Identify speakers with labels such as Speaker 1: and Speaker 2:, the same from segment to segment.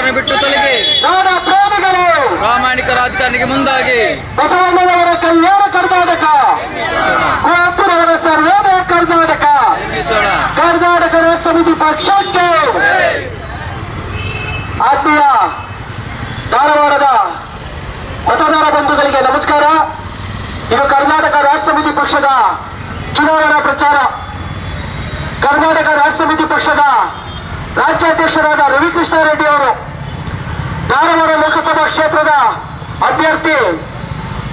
Speaker 1: ರಾಜಕಾರಣ ಬಿಟ್ಟು ತೊಲಗಿ ಪ್ರಾಮಾಣಿಕ ರಾಜಕಾರಣಿಗೆ ಮುಂದಾಗಿ.
Speaker 2: ಬಸವಣ್ಣನವರ ಕಲ್ಯಾಣ ಕರ್ನಾಟಕ. ಕುವೆಂಪುರವರ ಸರ್ವೋದಯ ಕರ್ನಾಟಕ. ಕರ್ನಾಟಕ ಸಮಿತಿ ಪಕ್ಷಕ್ಕೆ. ಆತ್ಮೀಯ ಧಾರವಾಡದ ಮತದಾರ ಬಂಧುಗಳಿಗೆ ನಮಸ್ಕಾರ. ಇದು ಕರ್ನಾಟಕ ರಾಷ್ಟ್ರ ಸಮಿತಿ ಪಕ್ಷದ ಚುನಾವಣಾ ಪ್ರಚಾರ. ಕರ್ನಾಟಕ ರಾಷ್ಟ್ರ ಸಮಿತಿ ಪಕ್ಷದ ರಾಜ್ಯಾಧ್ಯಕ್ಷರಾದ ರವಿಕೃಷ್ಣ ರೆಡ್ಡಿ ಅವರು. ಧಾರವಾಡ ಲೋಕಸಭಾ ಕ್ಷೇತ್ರದ ಅಭ್ಯರ್ಥಿ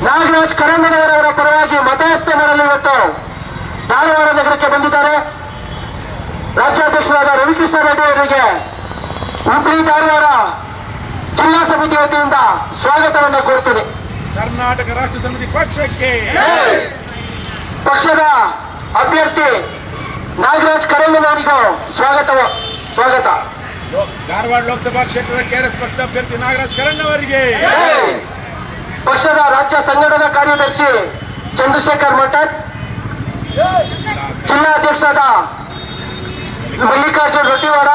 Speaker 2: ನಾಗರಾಜ್ ಕರಂದನವರವರ ಪರವಾಗಿ ಮತಯಾಚನೆ ಮಾಡಲು ಇವತ್ತು ಧಾರವಾಡ ನಗರಕ್ಕೆ ಬಂದಿದ್ದಾರೆ. ರಾಜ್ಯಾಧ್ಯಕ್ಷರಾದ ರವಿಕೃಷ್ಣ ರೆಡ್ಡಿ ಅವರಿಗೆ ಹುಬ್ಬಳ್ಳಿ ಧಾರವಾಡ ಜಿಲ್ಲಾ ಸಮಿತಿ ವತಿಯಿಂದ ಸ್ವಾಗತವನ್ನು ಕೋರುತ್ತೇನೆ
Speaker 3: ಕರ್ನಾಟಕ ರಾಷ್ಟ್ರ ಸಮಿತಿ ಪಕ್ಷಕ್ಕೆ
Speaker 2: ಪಕ್ಷದ ಅಭ್ಯರ್ಥಿ ನಾಗರಾಜ್ ಕರಂದನವರಿಗೂ ಸ್ವಾಗತ ಸ್ವಾಗತ.
Speaker 3: ಧಾರವಾಡ ಲೋಕಸಭಾ ಕ್ಷೇತ್ರದ ಕೆಆರ್ಎಸ್ ಪಕ್ಷದ ಅಭ್ಯರ್ಥಿ ನಾಗರಾಜ್ ಕರಣ್ ಅವರಿಗೆ
Speaker 2: ಪಕ್ಷದ ರಾಜ್ಯ ಸಂಘಟನಾ ಕಾರ್ಯದರ್ಶಿ ಚಂದ್ರಶೇಖರ್ ಮಠದ್, ಜಿಲ್ಲಾಧ್ಯಕ್ಷರಾದ ಮಲ್ಲಿಕಾರ್ಜುನ್ ರೊಟ್ಟಿವಾಡ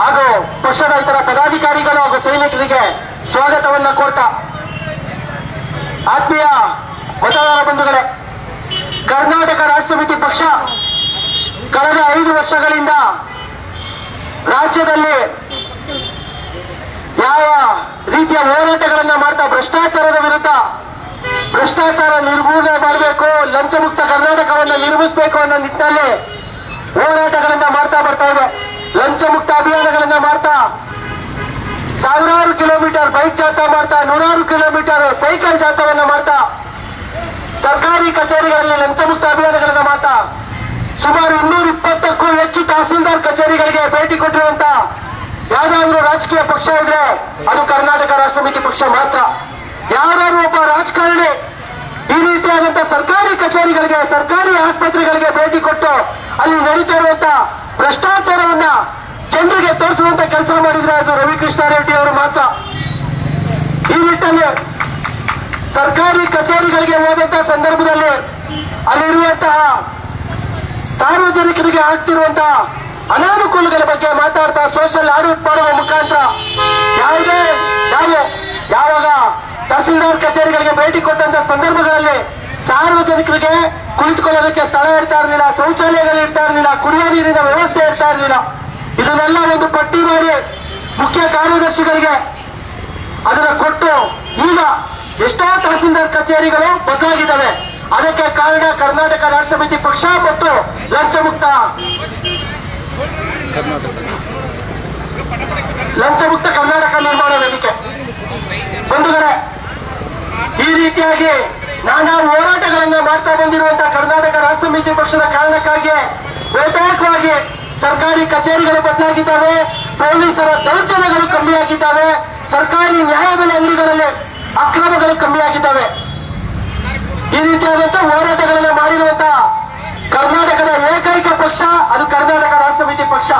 Speaker 2: ಹಾಗೂ ಪಕ್ಷದ ಇತರ ಪದಾಧಿಕಾರಿಗಳು ಹಾಗೂ ಸೈನಿಕರಿಗೆ ಸ್ವಾಗತವನ್ನ ಕೋರ್ತಾ ಆತ್ಮೀಯ ಮತದಾರ ಬಂಧುಗಳೇ, ಕರ್ನಾಟಕ ರಾಜ್ಯ ಸಮಿತಿ ಪಕ್ಷ ಕಳೆದ ಐದು ವರ್ಷಗಳಿಂದ ರಾಜ್ಯದಲ್ಲಿ ಯಾವ ರೀತಿಯ ಹೋರಾಟಗಳನ್ನ ಮಾಡ್ತಾ ಭ್ರಷ್ಟಾಚಾರದ ವಿರುದ್ಧ ಭ್ರಷ್ಟಾಚಾರ ನಿರ್ಮೂಲನೆ ಮಾಡಬೇಕು, ಲಂಚಮುಕ್ತ ಕರ್ನಾಟಕವನ್ನು ನಿರ್ಮಿಸಬೇಕು ಅನ್ನೋ ನಿಟ್ಟಿನಲ್ಲಿ ಹೋರಾಟಗಳನ್ನ ಮಾಡ್ತಾ ಬರ್ತಾ ಇದೆ. ಲಂಚಮುಕ್ತ ಅಭಿಯಾನಗಳನ್ನ ಮಾಡ್ತಾ ಸಾವಿರಾರು ಕಿಲೋಮೀಟರ್ ಬೈಕ್ ಜಾಥಾ ಮಾಡ್ತಾ, ನೂರಾರು ಕಿಲೋಮೀಟರ್ ಸೈಕಲ್ ಜಾಥಾವನ್ನ ಮಾಡ್ತಾ, ಸರ್ಕಾರಿ ಕಚೇರಿಗಳಲ್ಲಿ ಲಂಚಮುಕ್ತ ಅಭಿಯಾನಗಳನ್ನ ಮಾಡ್ತಾ ಸುಮಾರು ಇನ್ನೂರ ಇಪ್ಪತ್ತಕ್ಕೂ ಹೆಚ್ಚು ತಹಸೀಲ್ದಾರ್ ಕಚೇರಿಗಳಿಗೆ ಭೇಟಿ ಕೊಟ್ಟಿರುವಂತ ಯಾವ್ದಾದ್ರು ರಾಜಕೀಯ ಪಕ್ಷ ಇದ್ರೆ ಅದು ಕರ್ನಾಟಕ ರಾಷ್ಟ್ರ ಸಮಿತಿ ಪಕ್ಷ ಮಾತ್ರ. ಯಾರು ಒಬ್ಬ ರಾಜಕಾರಣಿ ಈ ರೀತಿಯಾದಂತ ಸರ್ಕಾರಿ ಕಚೇರಿಗಳಿಗೆ, ಸರ್ಕಾರಿ ಆಸ್ಪತ್ರೆಗಳಿಗೆ ಭೇಟಿ ಕೊಟ್ಟು ಅಲ್ಲಿ ನಡೀತಾ ಇರುವಂತ ಭ್ರಷ್ಟಾಚಾರವನ್ನ ಜನರಿಗೆ ತೋರಿಸುವಂತ ಕೆಲಸ ಮಾಡಿದ್ರೆ ಅದು ರವಿಕೃಷ್ಣ ರೆಡ್ಡಿ ಅವರು ಮಾತ್ರ. ಈ ನಿಟ್ಟಿನಲ್ಲಿ ಸರ್ಕಾರಿ ಕಚೇರಿಗಳಿಗೆ ಹೋದಂತ ಸಂದರ್ಭದಲ್ಲಿ ಅಲ್ಲಿರುವಂತಹ ಸಾರ್ವಜನಿಕರಿಗೆ ಆಗ್ತಿರುವಂತಹ ಅನಾನುಕೂಲಗಳ ಬಗ್ಗೆ ಮಾತಾಡ್ತಾ ಸೋಷಿಯಲ್ ಆಡಿಟ್ ಮಾಡುವ ಮುಖಾಂತರ ಯಾವುದೇ ನಾವು ಯಾವಾಗ ತಹಸೀಲ್ದಾರ್ ಕಚೇರಿಗಳಿಗೆ ಭೇಟಿ ಕೊಟ್ಟಂತ ಸಂದರ್ಭಗಳಲ್ಲಿ ಸಾರ್ವಜನಿಕರಿಗೆ ಕುಳಿತುಕೊಳ್ಳೋದಕ್ಕೆ ಸ್ಥಳ ಇರ್ತಾ ಇರಲಿಲ್ಲ, ಶೌಚಾಲಯಗಳು ಇರ್ತಾ ಇರಲಿಲ್ಲ ಕುಡಿಯುವ ನೀರಿನ ವ್ಯವಸ್ಥೆ ಇರ್ತಾ ಇರಲಿಲ್ಲ. ಇದನ್ನೆಲ್ಲ ಒಂದು ಪಟ್ಟಿ ಮಾಡಿ ಮುಖ್ಯ ಕಾರ್ಯದರ್ಶಿಗಳಿಗೆ ಅದನ್ನು ಕೊಟ್ಟು ಈಗ ಎಷ್ಟೋ ತಹಸೀಲ್ದಾರ್ ಕಚೇರಿಗಳು ಬದಲಾಗಿದ್ದಾವೆ. ಅದಕ್ಕೆ ಕಾರಣ ಕರ್ನಾಟಕ ರಾಷ್ಟ್ರ ಸಮಿತಿ ಪಕ್ಷ ಮತ್ತು ಲಂಚ ಮುಕ್ತ. ಕರ್ನಾಟಕ ನಿರ್ಮಾಣ ವೇದಿಕೆ. ಬಂಧುಗಳೇ, ಈ ರೀತಿಯಾಗಿ ನಾನಾ ಹೋರಾಟಗಳನ್ನ ಮಾಡ್ತಾ ಬಂದಿರುವಂತಹ ಕರ್ನಾಟಕ ರಾಷ್ಟ್ರ ಸಮಿತಿ ಪಕ್ಷದ ಕಾರಣಕ್ಕಾಗಿ ಬಹುತೇಕವಾಗಿ ಸರ್ಕಾರಿ ಕಚೇರಿಗಳು ಬದಲಾಗಿದ್ದಾವೆ, ಪೊಲೀಸರ ದೌರ್ಜನ್ಯಗಳು ಕಮ್ಮಿಯಾಗಿದ್ದಾವೆ, ಸರ್ಕಾರಿ ನ್ಯಾಯಬೆಲೆ ಅಂಗಡಿಗಳಲ್ಲಿ ಅಕ್ರಮಗಳು ಕಮ್ಮಿಯಾಗಿದ್ದಾವೆ. ಈ ರೀತಿಯಾದಂತಹ ಹೋರಾಟಗಳನ್ನ ಮಾಡಿರುವಂತಹ ಕರ್ನಾಟಕದ ಏಕೈಕ ಪಕ್ಷ, ಅದು ಕರ್ನಾಟಕ ರಾಷ್ಟ್ರ ಸಮಿತಿ ಪಕ್ಷ.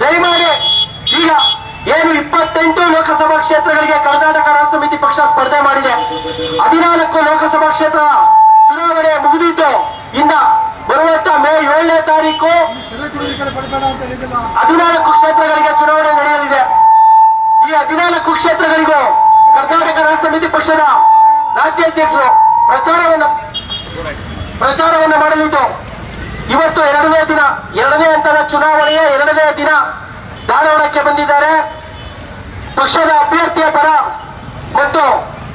Speaker 2: ದಯಮಾಡಿ ಈಗ ಏನು ಇಪ್ಪತ್ತೆಂಟು ಲೋಕಸಭಾ ಕ್ಷೇತ್ರಗಳಿಗೆ ಕರ್ನಾಟಕ ರಾಷ್ಟ್ರ ಸಮಿತಿ ಪಕ್ಷ ಸ್ಪರ್ಧೆ ಮಾಡಿದೆ. ಹದಿನಾಲ್ಕು ಲೋಕಸಭಾ ಕ್ಷೇತ್ರ ಚುನಾವಣೆ ಮುಗಿದಿತ್ತು ಇನ್ನ ಬರುವಂತ ಮೇ ಏಳನೇ ತಾರೀಕು ಹದಿನಾಲ್ಕು ಕ್ಷೇತ್ರಗಳಿಗೆ ಚುನಾವಣೆ ನಡೆಯಲಿದೆ. ಈ ಹದಿನಾಲ್ಕು ಕ್ಷೇತ್ರಗಳಿಗೂ ಕರ್ನಾಟಕ ರಾಷ್ಟ್ರ ಸಮಿತಿ ಪಕ್ಷದ ರಾಜ್ಯಾಧ್ಯಕ್ಷರು ಪ್ರಚಾರವನ್ನು ಪ್ರಚಾರವನ್ನು ಮಾಡಲಿದ್ದು ಇವತ್ತು ಎರಡನೇ ದಿನ ಎರಡನೇ ಹಂತದ ಚುನಾವಣೆಯ ಎರಡನೇ ದಿನ ಧಾರವಾಡಕ್ಕೆ ಬಂದಿದ್ದಾರೆ. ಪಕ್ಷದ ಅಭ್ಯರ್ಥಿಯ ಪರ ಮತ್ತು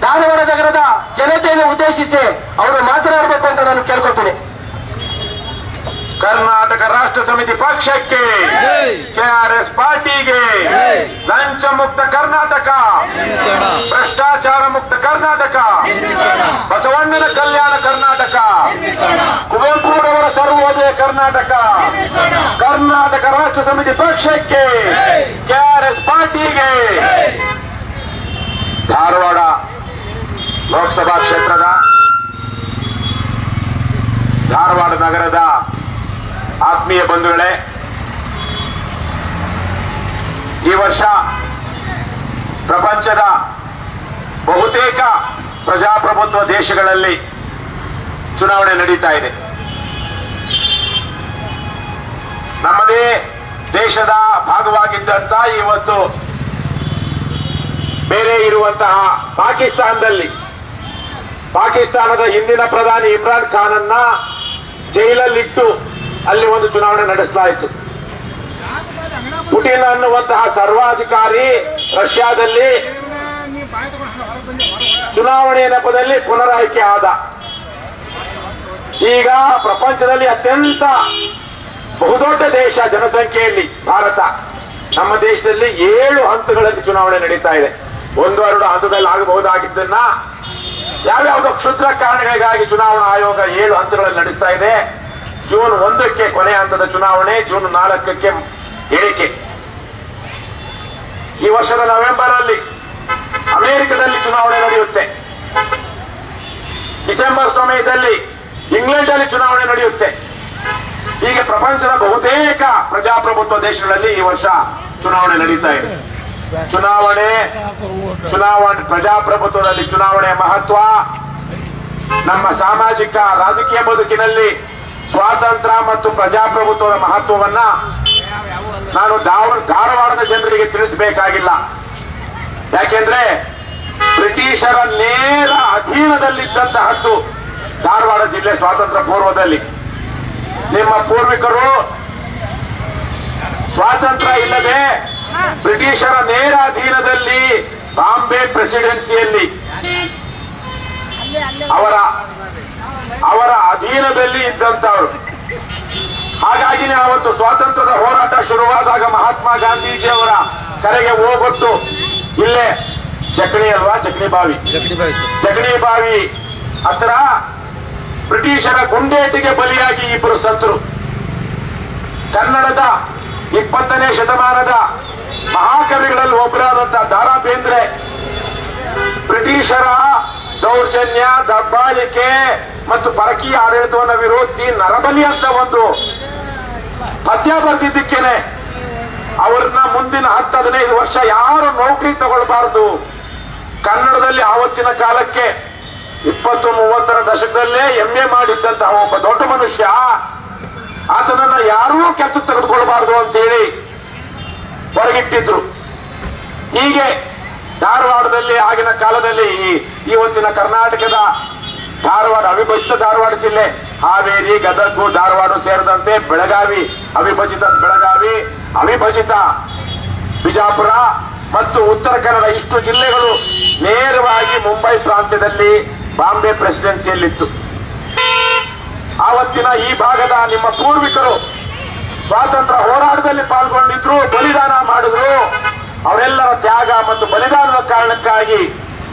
Speaker 2: ಧಾರವಾಡ ನಗರದ ಜನತೆಯನ್ನು ಉದ್ದೇಶಿಸಿ ಅವರು ಮಾತನಾಡಬೇಕು ಅಂತ ನಾನು ಕೇಳ್ಕೊತೀನಿ.
Speaker 3: ಕರ್ನಾಟಕ ರಾಷ್ಟ್ರ ಸಮಿತಿ ಪಕ್ಷಕ್ಕೆ
Speaker 1: ಜೈ.
Speaker 3: ಕೆಆರ್ಎಸ್ ಪಾರ್ಟಿಗೆ
Speaker 1: ಜೈ.
Speaker 3: ಲಂಚ ಮುಕ್ತ ಕರ್ನಾಟಕ.
Speaker 1: ಭ್ರಷ್ಟ
Speaker 3: ಭ್ರಷ್ಟಾಚಾರ ಮುಕ್ತ ಕರ್ನಾಟಕ. ಬಸವಣ್ಣನ ಕಲ್ಯಾಣ ಕರ್ನಾಟಕ. ಕುವೆಂಪುರವರ ಸರ್ವೋದಯ ಕರ್ನಾಟಕ. ಕರ್ನಾಟಕ ರಾಷ್ಟ್ರ ಸಮಿತಿ ಪಕ್ಷಕ್ಕೆ ಕೆಆರ್ಎಸ್ ಪಾರ್ಟಿಗೆ ಧಾರವಾಡ ಲೋಕಸಭಾ ಕ್ಷೇತ್ರದ ಧಾರವಾಡ ನಗರದ ಆತ್ಮೀಯ ಬಂಧುಗಳೇ ಈ ವರ್ಷ ಪ್ರಪಂಚದ ಬಹುತೇಕ ಪ್ರಜಾಪ್ರಭುತ್ವ ದೇಶಗಳಲ್ಲಿ ಚುನಾವಣೆ ನಡೀತಾ ಇದೆ.
Speaker 4: ನಮ್ಮದೇ ದೇಶದ ಭಾಗವಾಗಿದ್ದಂತ ಇವತ್ತು ಬೇರೆ ಇರುವಂತಹ ಪಾಕಿಸ್ತಾನದಲ್ಲಿ ಪಾಕಿಸ್ತಾನದ ಹಿಂದಿನ ಪ್ರಧಾನಿ ಇಮ್ರಾನ್ ಖಾನ್ ಅನ್ನ ಜೈಲಲ್ಲಿಟ್ಟು ಅಲ್ಲಿ ಒಂದು ಚುನಾವಣೆ ನಡೆಸಲಾಯಿತು ಪುಟಿನ್ ಅನ್ನುವಂತಹ ಸರ್ವಾಧಿಕಾರಿ ರಷ್ಯಾದಲ್ಲಿ ಚುನಾವಣೆ ನೆಪದಲ್ಲಿ ಪುನರಾಯ್ಕೆ ಆದ. ಈಗ ಪ್ರಪಂಚದಲ್ಲಿ ಅತ್ಯಂತ ಬಹುದೊಡ್ಡ ದೇಶ ಜನಸಂಖ್ಯೆಯಲ್ಲಿ ಭಾರತ. ನಮ್ಮ ದೇಶದಲ್ಲಿ ಏಳು ಹಂತಗಳಲ್ಲಿ ಚುನಾವಣೆ ನಡೀತಾ ಇದೆ. ಒಂದು ಎರಡು ಹಂತದಲ್ಲಿ ಆಗಬಹುದಾಗಿದ್ದನ್ನ ಯಾವ್ಯಾವುದೋ ಕ್ಷುದ್ರ ಕಾರಣಗಳಿಗಾಗಿ ಚುನಾವಣಾ ಆಯೋಗ ಏಳು ಹಂತಗಳಲ್ಲಿ ನಡೆಸ್ತಾ ಇದೆ. ಜೂನ್ ಒಂದಕ್ಕೆ ಕೊನೆ ಹಂತದ ಚುನಾವಣೆ, ಜೂನ್ ನಾಲ್ಕಕ್ಕೆ ಹೇಳಿಕೆ. ಈ ವರ್ಷದ ನವೆಂಬರ್ ಅಲ್ಲಿ ಅಮೆರಿಕದಲ್ಲಿ ಚುನಾವಣೆ ನಡೆಯುತ್ತೆ. ಡಿಸೆಂಬರ್ ಸಮಯದಲ್ಲಿ ಇಂಗ್ಲೆಂಡ್ ಅಲ್ಲಿ ಚುನಾವಣೆ ನಡೆಯುತ್ತೆ. ಹೀಗೆ ಪ್ರಪಂಚದ ಬಹುತೇಕ ಪ್ರಜಾಪ್ರಭುತ್ವ ದೇಶಗಳಲ್ಲಿ ಈ ವರ್ಷ ಚುನಾವಣೆ ನಡೀತಾ ಇದೆ. ಚುನಾವಣೆ ಚುನಾವಣೆ, ಪ್ರಜಾಪ್ರಭುತ್ವದಲ್ಲಿ ಚುನಾವಣೆಯ ಮಹತ್ವ, ನಮ್ಮ ಸಾಮಾಜಿಕ, ರಾಜಕೀಯ ಬದುಕಿನಲ್ಲಿ ಸ್ವಾತಂತ್ರ್ಯ ಮತ್ತು ಪ್ರಜಾಪ್ರಭುತ್ವದ ಮಹತ್ವವನ್ನ ನಾನು ಧಾರವಾಡದ ಜನರಿಗೆ ತಿಳಿಸಬೇಕಾಗಿಲ್ಲ. ಯಾಕೆಂದ್ರೆ ಬ್ರಿಟಿಷರ ನೇರ ಅಧೀನದಲ್ಲಿದ್ದಂತಹದ್ದು ಧಾರವಾಡ ಜಿಲ್ಲೆ ಸ್ವಾತಂತ್ರ್ಯ ಪೂರ್ವದಲ್ಲಿ. ನಿಮ್ಮ ಪೂರ್ವಿಕರು ಸ್ವಾತಂತ್ರ್ಯ ಇಲ್ಲದೆ ಬ್ರಿಟಿಷರ ನೇರ ಅಧೀನದಲ್ಲಿ ಬಾಂಬೆ ಪ್ರೆಸಿಡೆನ್ಸಿಯಲ್ಲಿ ಅವರ ಅವರ ಅಧೀನದಲ್ಲಿ ಇದ್ದಂತವರು ಹಾಗಾಗಿನೇ ಅವತ್ತು ಸ್ವಾತಂತ್ರ್ಯದ ಹೋರಾಟ ಶುರುವಾದಾಗ ಮಹಾತ್ಮ ಗಾಂಧೀಜಿ ಅವರ ಕರೆಗೆ ಹೋಗೊಟ್ಟು ಇಲ್ಲೇ ಚಕಣಿ ಅಲ್ವಾ? ಚಕಣಿ ಬಾವಿ. ಚಕಣಿ ಬಾವಿ ಹತ್ರ ಬ್ರಿಟಿಷರ ಗುಂಡೇಟಿಗೆ ಬಲಿಯಾಗಿ ಇಬ್ಬರು ಸತ್ತರು ಕನ್ನಡದ ಇಪ್ಪತ್ತನೇ ಶತಮಾನದ ಮಹಾಕವಿಗಳಲ್ಲಿ ಒಬ್ಬರಾದಂತಹ ದಾರಾ ಬೇಂದ್ರೆ ಬ್ರಿಟಿಷರ ದೌರ್ಜನ್ಯ ದಬ್ಬಾಳಿಕೆ ಮತ್ತು ಪರಕೀಯ ಆಡಳಿತವನ್ನು ವಿರೋಧಿಸಿ ನರಬಲಿ ಅಂತ ಒಂದು ಪದ್ಯ ಬರೆದಿದ್ದಕ್ಕೇನೆ. ಅವ್ರನ್ನ ಮುಂದಿನ ಹತ್ತು ಹದಿನೈದು ವರ್ಷ ಯಾರು ನೌಕರಿ ತಗೊಳ್ಬಾರ್ದು. ಕನ್ನಡದಲ್ಲಿ ಆವತ್ತಿನ ಕಾಲಕ್ಕೆ ಇಪ್ಪತ್ತು ಮೂವತ್ತರ ದಶಕದಲ್ಲೇ ಎಂಎ ಮಾಡಿದ್ದಂತಹ ಒಬ್ಬ ದೊಡ್ಡ ಮನುಷ್ಯ, ಆತನನ್ನ ಯಾರೂ ಕೆಲಸ ತೆಗೆದುಕೊಳ್ಬಾರ್ದು ಅಂತೇಳಿ ಹೊರಗಿಟ್ಟಿದ್ರು. ಹೀಗೆ ಧಾರವಾಡದಲ್ಲಿ ಆಗಿನ ಕಾಲದಲ್ಲಿ ಈ ಇವತ್ತಿನ ಕರ್ನಾಟಕದ ಧಾರವಾಡ, ಅವಿಭಜಿತ ಧಾರವಾಡ ಜಿಲ್ಲೆ, ಹಾವೇರಿ, ಗದಗು, ಧಾರವಾಡ ಸೇರಿದಂತೆ ಬೆಳಗಾವಿ, ಅವಿಭಜಿತ ಬೆಳಗಾವಿ ಅವಿಭಜಿತ ಬಿಜಾಪುರ ಮತ್ತು ಉತ್ತರ ಕನ್ನಡ ಇಷ್ಟು ಜಿಲ್ಲೆಗಳು ನೇರವಾಗಿ ಮುಂಬೈ ಪ್ರಾಂತ್ಯದಲ್ಲಿ ಬಾಂಬೆ ಪ್ರೆಸಿಡೆನ್ಸಿಯಲ್ಲಿತ್ತು. ಆವತ್ತಿನ ಈ ಭಾಗದ ನಿಮ್ಮ ಪೂರ್ವಿಕರು ಸ್ವಾತಂತ್ರ್ಯ ಹೋರಾಟದಲ್ಲಿ ಪಾಲ್ಗೊಂಡಿದ್ರು, ಬಲಿದಾನ ಮಾಡಿದ್ರು. ಅವರೆಲ್ಲರ ತ್ಯಾಗ ಮತ್ತು ಬಲಿದಾನದ ಕಾರಣಕ್ಕಾಗಿ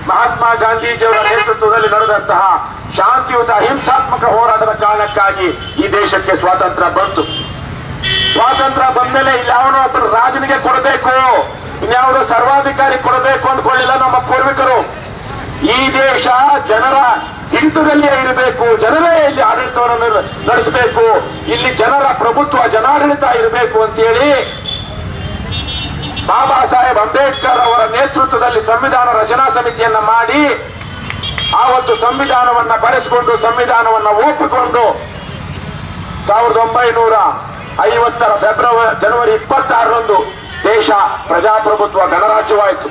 Speaker 4: ಮಹಾತ್ಮ ಗಾಂಧೀಜಿಯವರ ನೇತೃತ್ವದಲ್ಲಿ ನಡೆದಂತಹ ಶಾಂತಿಯುತ ಅಹಿಂಸಾತ್ಮಕ ಹೋರಾಟದ ಕಾರಣಕ್ಕಾಗಿ ಈ ದೇಶಕ್ಕೆ ಸ್ವಾತಂತ್ರ್ಯ ಬಂತು. ಸ್ವಾತಂತ್ರ್ಯ ಬಂದಮೇಲೆ ಇಲ್ಯಾವನೋ ಒಬ್ಬರು ರಾಜನಿಗೆ ಕೊಡಬೇಕು ಇನ್ಯಾವುದೋ ಸರ್ವಾಧಿಕಾರಿ ಕೊಡಬೇಕು ಅಂದ್ಕೊಳ್ಳಿಲ್ಲ ನಮ್ಮ ಪೂರ್ವಿಕರು. ಈ ದೇಶ ಜನರ ಹಿಡಿತದಲ್ಲಿಯೇ ಇರಬೇಕು, ಜನರೇ ಇಲ್ಲಿ ಆಡಳಿತವನ್ನು ನಡೆ- ನಡೆಸಬೇಕು, ಇಲ್ಲಿ ಜನರ ಪ್ರಭುತ್ವ, ಜನಾಡಳಿತ ಇರಬೇಕು ಅಂತೇಳಿ ಬಾಬಾ ಸಾಹೇಬ್ ಅಂಬೇಡ್ಕರ್ ಅವರ ನೇತೃತ್ವದಲ್ಲಿ ಸಂವಿಧಾನ ರಚನಾ ಸಮಿತಿಯನ್ನ ಮಾಡಿ ಆವತ್ತು ಸಂವಿಧಾನವನ್ನ ಬರೆಸಿಕೊಂಡು ಸಂವಿಧಾನವನ್ನ ಒಪ್ಪಿಕೊಂಡು, ಸಾವಿರದ ಒಂಬೈನೂರ ಐವತ್ತರ ಫೆಬ್ರವರಿ ಜನವರಿ ಇಪ್ಪತ್ತಾರರಂದು ದೇಶ ಪ್ರಜಾಪ್ರಭುತ್ವ ಗಣರಾಜ್ಯವಾಯಿತು.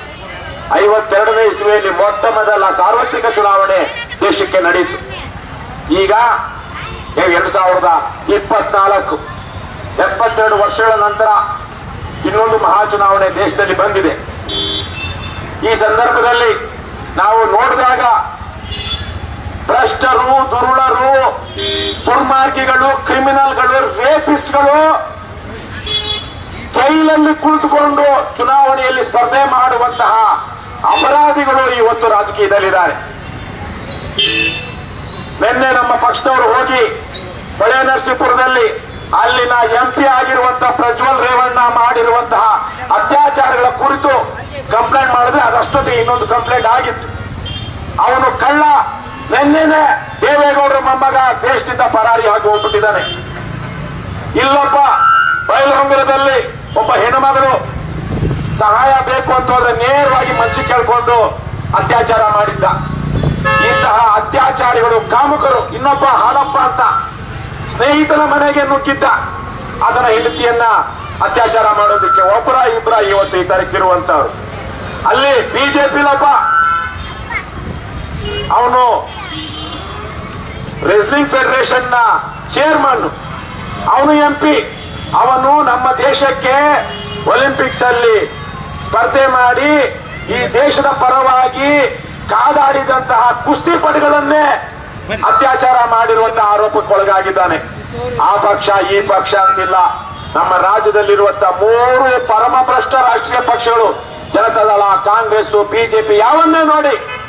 Speaker 4: ಐವತ್ತೆರಡನೇ ಇಸ್ವಿಯಲ್ಲಿ ಮೊಟ್ಟ ಮೊದಲ ಸಾರ್ವತ್ರಿಕ ಚುನಾವಣೆ ದೇಶಕ್ಕೆ ನಡೆಯಿತು. ಈಗ ಎರಡು ಸಾವಿರದ ಇಪ್ಪತ್ನಾಲ್ಕು. ಎಪ್ಪತ್ತೆರಡು ವರ್ಷಗಳ ನಂತರ ಇನ್ನೊಂದು ಮಹಾ ಚುನಾವಣೆ ದೇಶದಲ್ಲಿ ಬಂದಿದೆ. ಈ ಸಂದರ್ಭದಲ್ಲಿ ನಾವು ನೋಡಿದಾಗ ಭ್ರಷ್ಟರು, ದುರುಳರು, ದುರ್ಮಾರ್ಗಿಗಳು, ಕ್ರಿಮಿನಲ್ಗಳು, ರೇಪಿಸ್ಟ್ಗಳು ಜೈಲಲ್ಲಿ ಕುಳಿತುಕೊಂಡು ಚುನಾವಣೆಯಲ್ಲಿ ಸ್ಪರ್ಧೆ ಮಾಡುವಂತಹ ಅಪರಾಧಿಗಳು ಇವತ್ತು ರಾಜಕೀಯದಲ್ಲಿದ್ದಾರೆ. ನಿನ್ನೆ ನಮ್ಮ ಪಕ್ಷದವರು ಹೋಗಿ ಹೊಳೆ ನರಸೀಪುರದಲ್ಲಿ ಅಲ್ಲಿನ ಎಂಪಿ ಆಗಿರುವಂತಹ ಪ್ರಜ್ವಲ್ ರೇವಣ್ಣ ಮಾಡಿರುವಂತಹ ಅತ್ಯಾಚಾರಗಳ ಕುರಿತು ಕಂಪ್ಲೇಂಟ್ ಮಾಡಿದ್ರೆ ಅದಷ್ಟೊತ್ತಿಗೆ ಇನ್ನೊಂದು ಕಂಪ್ಲೇಂಟ್ ಆಗಿತ್ತು. ಅವನು ಕಳ್ಳ ನಿನ್ನೆನೆ ದೇವೇಗೌಡರ ಮೊಮ್ಮಗ ದೇಶದಿಂದ ಪರಾರಿ ಆಗಿ ಹೋಗ್ಬಿಟ್ಟಿದ್ದಾನೆ. ಇಲ್ಲಪ್ಪ, ಬಯಲಹೊಂಗಲದಲ್ಲಿ ಒಬ್ಬ ಹೆಣ್ಣುಮಗಳು ಸಹಾಯ ಬೇಕು ಅಂತ ಹೋದ್ರೆ ನೇರವಾಗಿ ಮಂಚಿ ಕೇಳ್ಕೊಂಡು ಅತ್ಯಾಚಾರ ಮಾಡಿದ್ದ. ಇಂತಹ ಅತ್ಯಾಚಾರಿಗಳು ಕಾಮುಕರು, ಇನ್ನೊಬ್ಬ ಹಾಲಪ್ಪ ಅಂತ ಸ್ನೇಹಿತನ ಮನೆಗೆ ನುಗ್ಗಿದ್ದ. ಅದನ್ನ ಹೆಂಡತಿಯನ್ನ ಅತ್ಯಾಚಾರ ಮಾಡೋದಕ್ಕೆ ಒಬ್ಬರ ಇಬ್ಬರ ಇವತ್ತು ಈ ತರಕ್ಕಿರುವಂತವ್ರು ಅಲ್ಲಿ ಬಿಜೆಪಿಲೊಬ್ಬ ಅವನು ರೆಸ್ಲಿಂಗ್ ಫೆಡರೇಷನ್ನ ಚೇರ್ಮನ್ ಅವನು ಎಂ ಪಿ ಅವನು ನಮ್ಮ ದೇಶಕ್ಕೆ ಒಲಿಂಪಿಕ್ಸ್ ಅಲ್ಲಿ ಸ್ಪರ್ಧೆ ಮಾಡಿ ಈ ದೇಶದ ಪರವಾಗಿ ಕಾದಾಡಿದಂತಹ ಕುಸ್ತಿಪಟುಗಳನ್ನೇ ಅತ್ಯಾಚಾರ ಮಾಡಿರುವಂತಹ ಆರೋಪಕ್ಕೊಳಗಾಗಿದ್ದಾನೆ. ಆ ಪಕ್ಷ, ಈ ಪಕ್ಷ ಅಂತಿಲ್ಲ. ನಮ್ಮ ರಾಜ್ಯದಲ್ಲಿರುವಂತಹ ಮೂರು ಪರಮಭ್ರಷ್ಟ ರಾಷ್ಟ್ರೀಯ ಪಕ್ಷಗಳು, ಜನತಾದಳ ಕಾಂಗ್ರೆಸ್ ಬಿಜೆಪಿ, ಯಾವನ್ನೇ ನೋಡಿ.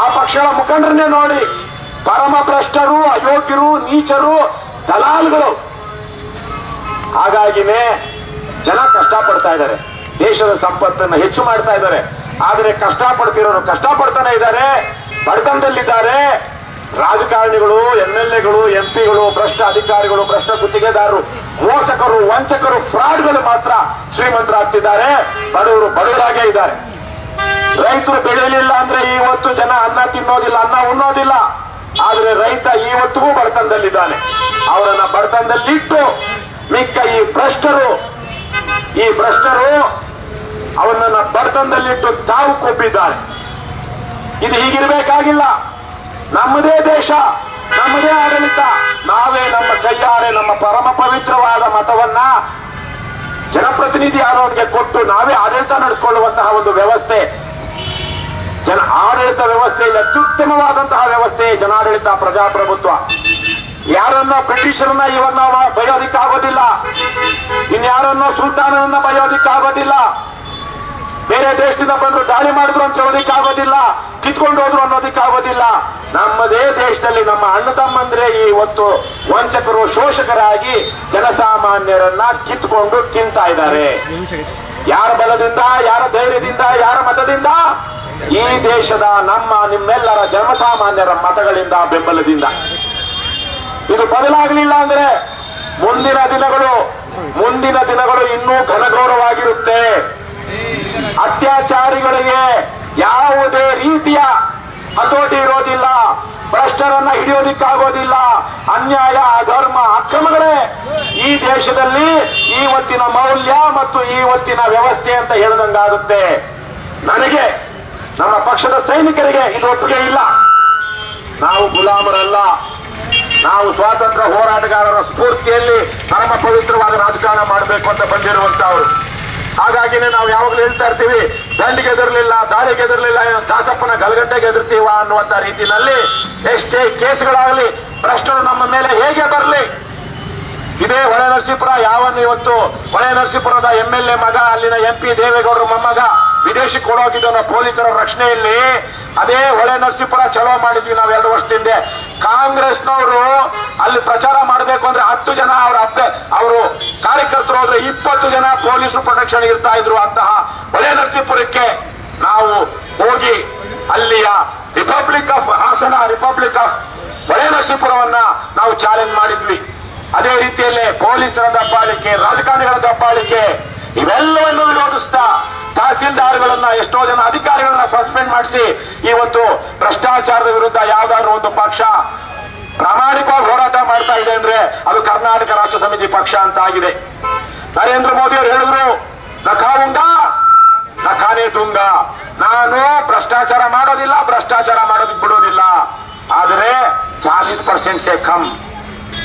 Speaker 4: ಆ ಪಕ್ಷಗಳ ಮುಖಂಡರನ್ನೇ ನೋಡಿ ಪರಮ ಭ್ರಷ್ಟರು, ಅಯೋಗ್ಯರು, ನೀಚರು, ದಲಾಲ್ಗಳು. ಹಾಗಾಗಿನೇ ಜನ ಕಷ್ಟ ಪಡ್ತಾ ಇದ್ದಾರೆ. ದೇಶದ ಸಂಪತ್ತನ್ನು ಹೆಚ್ಚು ಮಾಡ್ತಾ ಇದ್ದಾರೆ. ಆದರೆ ಕಷ್ಟ ಪಡ್ತಾನೆ ಇದ್ದಾರೆ, ಬಡತನದಲ್ಲಿದ್ದಾರೆ. ರಾಜಕಾರಣಿಗಳು, ಎಂ ಎಲ್ ಎಗಳು, ಎಂ ಪಿಗಳು, ಭ್ರಷ್ಟ ಅಧಿಕಾರಿಗಳು, ಭ್ರಷ್ಟ ಗುತ್ತಿಗೆದಾರರು ಮೋಸಕರು ವಂಚಕರು, ಫ್ರಾಡ್ಗಳು ಮಾತ್ರ ಶ್ರೀಮಂತರಾಗ್ತಿದ್ದಾರೆ. ಬಡವರು ಬಡವರಾಗೇ ಇದ್ದಾರೆ. ರೈತರು ಬೆಳೆಯಲಿಲ್ಲ ಅಂದ್ರೆ ಇವತ್ತು ಜನ ಅನ್ನ ತಿನ್ನೋದಿಲ್ಲ, ಅನ್ನ ಉಣ್ಣೋದಿಲ್ಲ. ಆದ್ರೆ ರೈತ ಇವತ್ತಿಗೂ ಬಡತನದಲ್ಲಿದ್ದಾನೆ. ಅವರನ್ನ ಬಡತನದಲ್ಲಿಟ್ಟು ಮಿಕ್ಕ ಈ ಭ್ರಷ್ಟರು ಈ ಭ್ರಷ್ಟರು ಅವನನ್ನ ಬಡತನದಲ್ಲಿಟ್ಟು ತಾವು ಕೊಬ್ಬಿದ್ದಾರೆ ಇದು ಹೀಗಿರ್ಬೇಕಾಗಿಲ್ಲ. ನಮ್ಮದೇ ದೇಶ, ನಮ್ಮದೇ ಆಡಳಿತ. ನಾವೇ ನಮ್ಮ ಕೈಯಾರೆ, ನಮ್ಮ ಪರಮ ಪವಿತ್ರವಾದ ಮತವನ್ನ ಜನಪ್ರತಿನಿಧಿ ಆರೋಗ್ಯ ಕೊಟ್ಟು ನಾವೇ ಆಡಳಿತ ನಡೆಸಿಕೊಳ್ಳುವಂತಹ ಒಂದು ವ್ಯವಸ್ಥೆ ಜನ ಆಡಳಿತ ವ್ಯವಸ್ಥೆಯಲ್ಲಿ ಅತ್ಯುತ್ತಮವಾದಂತಹ ವ್ಯವಸ್ಥೆ ಜನಾಡಳಿತ ಪ್ರಜಾಪ್ರಭುತ್ವ. ಯಾರನ್ನ ಬ್ರಿಟಿಷರನ್ನ ಇವಾಗ ನಾವು ಬಯೋದಿಕ್ಕಾಗೋದಿಲ್ಲ ಇನ್ಯಾರನ್ನ ಸುಲ್ತಾನರನ್ನ ಬಯೋದಿಕ್ಕಾಗೋದಿಲ್ಲ ಬೇರೆ ದೇಶದಿಂದ ಬಂದು ದಾಳಿ ಮಾಡಿದ್ರು ಅಂತ ಹೇಳೋದಿಕ್ಕಾಗೋದಿಲ್ಲ ಕಿತ್ಕೊಂಡು ಹೋದ್ರು ಅನ್ನೋದಿಕ್ಕಾಗೋದಿಲ್ಲ ನಮ್ಮದೇ ದೇಶದಲ್ಲಿ ನಮ್ಮ ಅಣ್ಣ ತಮ್ಮಂದ್ರೆ ಇವತ್ತು ವಂಚಕರು ಶೋಷಕರಾಗಿ ಜನಸಾಮಾನ್ಯರನ್ನ ಕಿತ್ಕೊಂಡು ತಿಂತಾ ಇದ್ದಾರೆ. ಯಾರ ಬಲದಿಂದ ಯಾರ ಧೈರ್ಯದಿಂದ ಯಾರ ಮತದಿಂದ? ಈ ದೇಶದ ನಮ್ಮ ನಿಮ್ಮೆಲ್ಲರ ಜನಸಾಮಾನ್ಯರ ಮತಗಳಿಂದ, ಬೆಂಬಲದಿಂದ. ಇದು ಬದಲಾಗಲಿಲ್ಲ ಅಂದ್ರೆ ಮುಂದಿನ ದಿನಗಳು ಮುಂದಿನ ದಿನಗಳು ಇನ್ನೂ ಘನಘೋರವಾಗಿರುತ್ತೆ. ಅತ್ಯಾಚಾರಿಗಳಿಗೆ ಯಾವುದೇ ರೀತಿಯ ಹತೋಟಿ ಇರೋದಿಲ್ಲ, ಭ್ರಷ್ಟರನ್ನ ಹಿಡಿಯೋದಿಕ್ಕಾಗೋದಿಲ್ಲ. ಅನ್ಯಾಯ, ಅಧರ್ಮ, ಅಕ್ರಮಗಳೇ ಈ ದೇಶದಲ್ಲಿ ಇವತ್ತಿನ ಮೌಲ್ಯ ಮತ್ತು ಇವತ್ತಿನ ವ್ಯವಸ್ಥೆ ಅಂತ ಹೇಳಿದಂಗಾಗುತ್ತೆ. ನನಗೆ ನಮ್ಮ ಪಕ್ಷದ ಸೈನಿಕರಿಗೆ ಇದು ಒಪ್ಪಿಗೆ ಇಲ್ಲ. ನಾವು ಗುಲಾಮರಲ್ಲ. ನಾವು ಸ್ವಾತಂತ್ರ್ಯ ಹೋರಾಟಗಾರರ ಸ್ಫೂರ್ತಿಯಲ್ಲಿ ಪರಮ ಪವಿತ್ರವಾದ ರಾಜಕಾರಣ ಮಾಡಬೇಕು ಅಂತ ಬಂದಿರುವಂತವ್ರು ಹಾಗಾಗಿನೇ ನಾವು ಯಾವಾಗಲೂ ಹೇಳ್ತಾ ಇರ್ತೀವಿ, ದಂಡಿಗೆ ಎದುರಲಿಲ್ಲ ದಾಳಿಗೆ ಎದುರಲಿಲ್ಲ, ದಾಸಪ್ಪನ ಗಲಗಂಟೆಗೆ ಎದುರ್ತೀವ ಅನ್ನುವಂತ ರೀತಿಯಲ್ಲಿ ಎಷ್ಟೇ ಕೇಸ್ಗಳಾಗಲಿ, ಭ್ರಷ್ಟರು ನಮ್ಮ ಮೇಲೆ ಹೇಗೆ ಬರಲಿ. ಇದೇ ಹೊಳೆ ನರಸೀಪುರ ಯಾವನ್ನ ಇವತ್ತು ಹೊಳೆ ನರಸೀಪುರದ ಎಂ ಎಲ್ ಎ ಮಗ, ಅಲ್ಲಿನ ಎಂ ಪಿ ದೇವೇಗೌಡರ ಮೊಮ್ಮಗ ವಿದೇಶಿ ನಾವು ಪೊಲೀಸರ ರಕ್ಷಣೆಯಲ್ಲಿ ಅದೇ ಹೊಳೆ ನರಸೀಪುರ ಚಲೋ ಮಾಡಿದ್ವಿ ನಾವು ಎರಡು ವರ್ಷದಿಂದ. ಕಾಂಗ್ರೆಸ್ನವರು ಅಲ್ಲಿ ಪ್ರಚಾರ ಮಾಡಬೇಕು ಅಂದ್ರೆ ಹತ್ತು ಜನ ಅವರ ಅಪ್ಪ, ಅವರು ಕಾರ್ಯಕರ್ತರು ಹೋದ್ರೆ ಇಪ್ಪತ್ತು ಜನ ಪೊಲೀಸರು ಪ್ರೊಟೆಕ್ಷನ್ ಇರ್ತಾ ಇದ್ರು ಅಂತಹ ಹೊಳೆ ನರಸೀಪುರಕ್ಕೆ ನಾವು ಹೋಗಿ ಅಲ್ಲಿಯ republic of Hassan, republic of Hole ನರಸೀಪುರವನ್ನ ನಾವು ಚಾಲೆಂಜ್ ಮಾಡಿದ್ವಿ. ಅದೇ ರೀತಿಯಲ್ಲಿ ಪೊಲೀಸರ ದಬ್ಬಾಳಿಕೆ, ರಾಜಕಾರಣಿಗಳ ದಬ್ಬಾಳಿಕೆ, ಇವೆಲ್ಲವನ್ನು ವಿರೋಧಿಸ್ತಾ ತಹಸೀಲ್ದಾರ್ಗಳನ್ನ ಎಷ್ಟೋ ಜನ ಅಧಿಕಾರಿಗಳನ್ನ ಸಸ್ಪೆಂಡ್ ಮಾಡಿಸಿ ಇವತ್ತು ಭ್ರಷ್ಟಾಚಾರದ ವಿರುದ್ಧ ಯಾವ್ದಾದ್ರು ಒಂದು ಪಕ್ಷ ಪ್ರಾಮಾಣಿಕವಾಗಿ ಹೋರಾಟ ಮಾಡ್ತಾ ಇದೆ ಅಂದ್ರೆ ಅದು ಕರ್ನಾಟಕ ರಾಷ್ಟ್ರ ಸಮಿತಿ ಪಕ್ಷ ಅಂತ ಆಗಿದೆ. ನರೇಂದ್ರ ಮೋದಿ ಅವರು ಹೇಳಿದ್ರು ನಖಾವುಂಗ ನಖಾನೆ ತುಂಗ. ನಾನು ಭ್ರಷ್ಟಾಚಾರ ಮಾಡೋದಿಲ್ಲ, ಭ್ರಷ್ಟಾಚಾರ ಮಾಡೋದಕ್ಕೆ ಬಿಡೋದಿಲ್ಲ. ಆದರೆ ಚಾಲೀಸ್ ಪರ್ಸೆಂಟ್ ಸೇ ಕಮ್.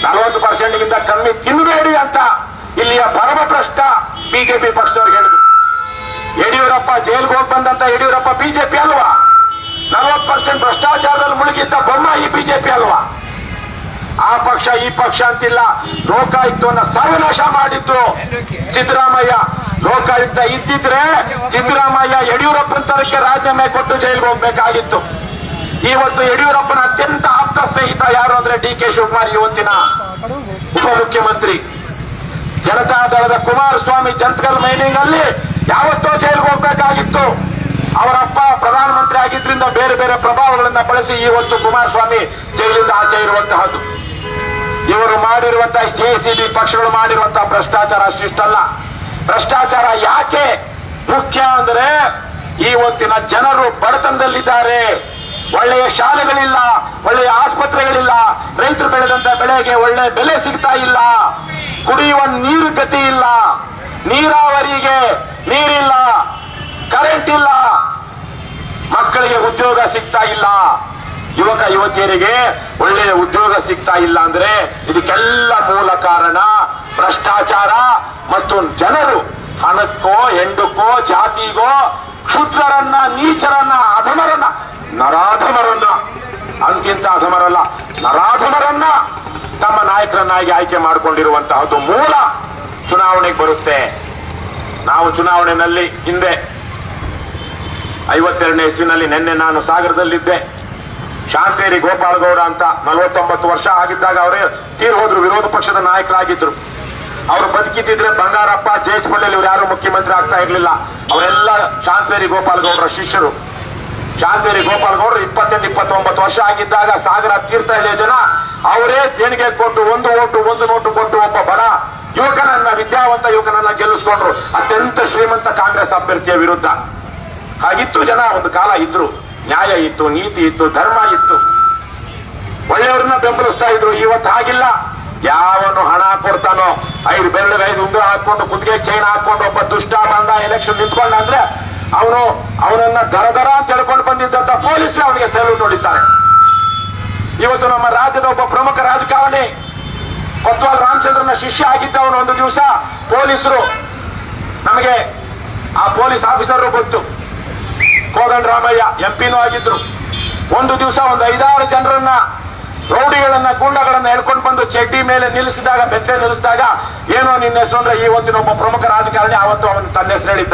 Speaker 4: ನಲವತ್ತು ಪರ್ಸೆಂಟ್ ಗಿಂತ ಕಮ್ಮಿ ತಿನ್ನಬೇಡಿ ಅಂತ ಇಲ್ಲಿಯ ಪರಮ ಭ್ರಷ್ಟ ಬಿಜೆಪಿ ಪಕ್ಷದವ್ರಿಗೆ ಹೇಳಿದ್ರು. ಯಡಿಯೂರಪ್ಪ ಜೈಲ್ಗೆ ಹೋಗಿ ಬಂದಂತ ಯಡಿಯೂರಪ್ಪ ಬಿಜೆಪಿ ಅಲ್ವಾ? ನಲವತ್ತು ಪರ್ಸೆಂಟ್ ಭ್ರಷ್ಟಾಚಾರದಲ್ಲಿ ಮುಳುಗಿದ್ದ ಈ ಬಿಜೆಪಿ ಅಲ್ವಾ? ಆ ಪಕ್ಷ, ಈ ಪಕ್ಷ ಅಂತಿಲ್ಲ. ಲೋಕಾಯುಕ್ತವನ್ನ ಸರ್ವನಾಶ ಮಾಡಿದ್ದು ಸಿದ್ದರಾಮಯ್ಯ. ಲೋಕಾಯುಕ್ತ ಇದ್ದಿದ್ರೆ ಸಿದ್ದರಾಮಯ್ಯ ಯಡಿಯೂರಪ್ಪನ ತರಕ್ಕೆ ರಾಜೀನಾಮೆ ಕೊಟ್ಟು ಜೈಲಿಗೆ ಹೋಗ್ಬೇಕಾಗಿತ್ತು. ಇವತ್ತು ಯಡಿಯೂರಪ್ಪನ ಅತ್ಯಂತ ಆಪ್ತ ಸ್ನೇಹಿತ ಯಾರು ಅಂದ್ರೆ ಡಿ ಕೆ ಶಿವಕುಮಾರ್ ಇವತ್ತಿನ ಉಪಮುಖ್ಯಮಂತ್ರಿ. ಜನತಾ ದಳದ ಕುಮಾರಸ್ವಾಮಿ ಜಂತಕಲ್ ಮೈನಿಂಗ್ ಅಲ್ಲಿ ಯಾವತ್ತೋ ಜೈಲಿಗೆ ಹೋಗ್ಬೇಕಾಗಿತ್ತು. ಅವರಪ್ಪ ಪ್ರಧಾನಮಂತ್ರಿ ಆಗಿದ್ರಿಂದ ಬೇರೆ ಬೇರೆ ಪ್ರಭಾವಗಳನ್ನ ಬಳಸಿ ಇವತ್ತು ಕುಮಾರಸ್ವಾಮಿ ಜೈಲಿಂದ ಆಚೆ ಇರುವಂತಹದ್ದು. ಇವರು ಮಾಡಿರುವಂತಹ ಜೆಸಿಬಿ ಪಕ್ಷಗಳು ಮಾಡಿರುವಂತಹ ಭ್ರಷ್ಟಾಚಾರ ಅಷ್ಟಿಷ್ಟಲ್ಲ. ಭ್ರಷ್ಟಾಚಾರ ಯಾಕೆ? ಮುಖ್ಯ ಅಂದ್ರೆ ಇವತ್ತಿನ ಜನರು ಬಡತನದಲ್ಲಿದ್ದಾರೆ. ಒಳ್ಳೆಯ ಶಾಲೆಗಳಿಲ್ಲ, ಒಳ್ಳೆಯ ಆಸ್ಪತ್ರೆಗಳಿಲ್ಲ, ರೈತರು ಬೆಳೆದಂತ ಬೆಳೆಗೆ ಒಳ್ಳೆ ಬೆಲೆ ಸಿಗ್ತಾ ಇಲ್ಲ. ಕುಡಿಯುವ ನೀರು ಗತಿ ಇಲ್ಲ. ನೀರಾವರಿಗೆ ನೀರಿಲ್ಲ ಕರೆಂಟ್ ಇಲ್ಲ, ಮಕ್ಕಳಿಗೆ ಉದ್ಯೋಗ ಸಿಗ್ತಾ ಇಲ್ಲ. ಯುವಕ, ಯುವತಿಯರಿಗೆ ಒಳ್ಳೆಯ ಉದ್ಯೋಗ ಸಿಗ್ತಾ ಇಲ್ಲ ಅಂದ್ರೆ ಇದಕ್ಕೆಲ್ಲ ಮೂಲ ಕಾರಣ ಭ್ರಷ್ಟಾಚಾರ ಮತ್ತು ಜನರು ಹಣಕ್ಕೋ, ಹೆಂಡಕ್ಕೋ, ಜಾತಿಗೋ, ಕ್ಷುದ್ರರನ್ನ, ನೀಚರನ್ನ, ಅಧಮರನ್ನ, ನರಾಧಮರನ್ನ. ಅಂತಿಂತ ಅಧಮರಲ್ಲ, ನರಾಧಮರನ್ನ ತಮ್ಮ ನಾಯಕರನ್ನಾಗಿ ಆಯ್ಕೆ ಮಾಡಿಕೊಂಡಿರುವಂತಹದ್ದು ಮೂಲ. ಚುನಾವಣೆಗೆ ಬರುತ್ತೆ. ನಾವು ಚುನಾವಣೆಯಲ್ಲಿ ಹಿಂದೆ ಐವತ್ತೆರಡನೇ ಇಸ್ವಿನಲ್ಲಿ ನಿನ್ನೆ ನಾನು ಸಾಗರದಲ್ಲಿದ್ದೆ. ಶಾಂತೇರಿ ಗೋಪಾಲಗೌಡ ಅಂತ ನಲವತ್ತೊಂಬತ್ತು ವರ್ಷ ಆಗಿದ್ದಾಗ ಅವರೇ ತೀರ್ ಹೋದ್ರು, ವಿರೋಧ ಪಕ್ಷದ ನಾಯಕರಾಗಿದ್ರು. ಅವರು ಬದುಕಿದ್ದಿದ್ರೆ ಬಂಗಾರಪ್ಪ ಪಟೇಲ್ ಇವ್ರು ಯಾರು ಮುಖ್ಯಮಂತ್ರಿ ಆಗ್ತಾ ಇರ್ಲಿಲ್ಲ. ಅವರೆಲ್ಲ ಶಾಂತೇರಿ ಗೋಪಾಲಗೌಡರ ಶಿಷ್ಯರು. ಶಾಂತೇರಿ ಗೋಪಾಲಗೌಡರು ಇಪ್ಪತ್ತೆಂಟು, ಇಪ್ಪತ್ತೊಂಬತ್ತು ವರ್ಷ ಆಗಿದ್ದಾಗ ಸಾಗರ ತೀರ್ಥ ಜನ ಅವರೇ ದೇಣಿಗೆ ಕೊಟ್ಟು ಒಂದು ಓಟು, ಒಂದು ನೋಟು ಕೊಟ್ಟು ಒಬ್ಬ ಬಡ ಯುವಕನನ್ನ, ವಿದ್ಯಾವಂತ ಯುವಕನನ್ನ ಗೆಲ್ಲಿಸ್ಕೊಂಡ್ರು. ಅತ್ಯಂತ ಶ್ರೀಮಂತ ಕಾಂಗ್ರೆಸ್ ಅಭ್ಯರ್ಥಿಯ ವಿರುದ್ಧ. ಹಾಗಿತ್ತು ಜನ, ಒಂದು ಕಾಲ ಇದ್ರು. ನ್ಯಾಯ ಇತ್ತು, ನೀತಿ ಇತ್ತು, ಧರ್ಮ ಇತ್ತು. ಒಳ್ಳೆಯವ್ರನ್ನ ಬೆಂಬಲಿಸ್ತಾ ಇದ್ರು. ಇವತ್ತು ಹಾಗಿಲ್ಲ. ಯಾವನು ಹಣ ಕೊಡ್ತಾನೋ, ಐದು ಬೆರಳಿಗೆ ಐದು ಉಂಗುರ ಹಾಕೊಂಡು ಕುತ್ತಿಗೆ ಚೈನ್ ಹಾಕೊಂಡು ಒಬ್ಬ ದುಷ್ಟ ಬಂದ ಎಲೆಕ್ಷನ್ ನಿಂತ್ಕೊಂಡ ಅಂದ್ರೆ ಅವನು ಅವನನ್ನ ದರ ದರ ಅಂತ ಬಂದಿದ್ದಂತ ಪೊಲೀಸರು ಅವನಿಗೆ ಸೆಲ್ಯೂಟ್ ಹೊಡಿತಾರೆ. ಇವತ್ತು ನಮ್ಮ ರಾಜ್ಯದ ಒಬ್ಬ ಪ್ರಮುಖ ರಾಜಕಾರಣಿ ಕೊತ್ವಾಲ್ ರಾಮಚಂದ್ರನ ಶಿಷ್ಯ ಆಗಿದ್ದವನು ಒಂದು ದಿವಸ ಪೊಲೀಸರು. ನಮಗೆ ಆ ಪೊಲೀಸ್ ಆಫೀಸರ್ ಗೊತ್ತು. ಕೋದಂಡ ರಾಮಯ್ಯ ಎಂಪಿನೂ ಆಗಿದ್ರು. ಒಂದು ದಿವಸ ಒಂದು ಐದಾರು ಜನರನ್ನ, ರೌಡಿಗಳನ್ನ, ಗೂಂಡಗಳನ್ನ ಎಳ್ಕೊಂಡು ಬಂದು ಚಡ್ಡಿ ಮೇಲೆ ನಿಲ್ಲಿಸಿದಾಗ, ಬೆತ್ತೆ ನಿಲ್ಲಿಸಿದಾಗ ಏನೋ ನಿನ್ನ ಹೆಸರು ಅಂದ್ರೆ ಇವತ್ತಿನ ಒಬ್ಬ ಪ್ರಮುಖ ರಾಜಕಾರಣಿ ಅವತ್ತು ಅವನು ತನ್ನ ಹೆಸರು ಹೇಳಿದ್ದ.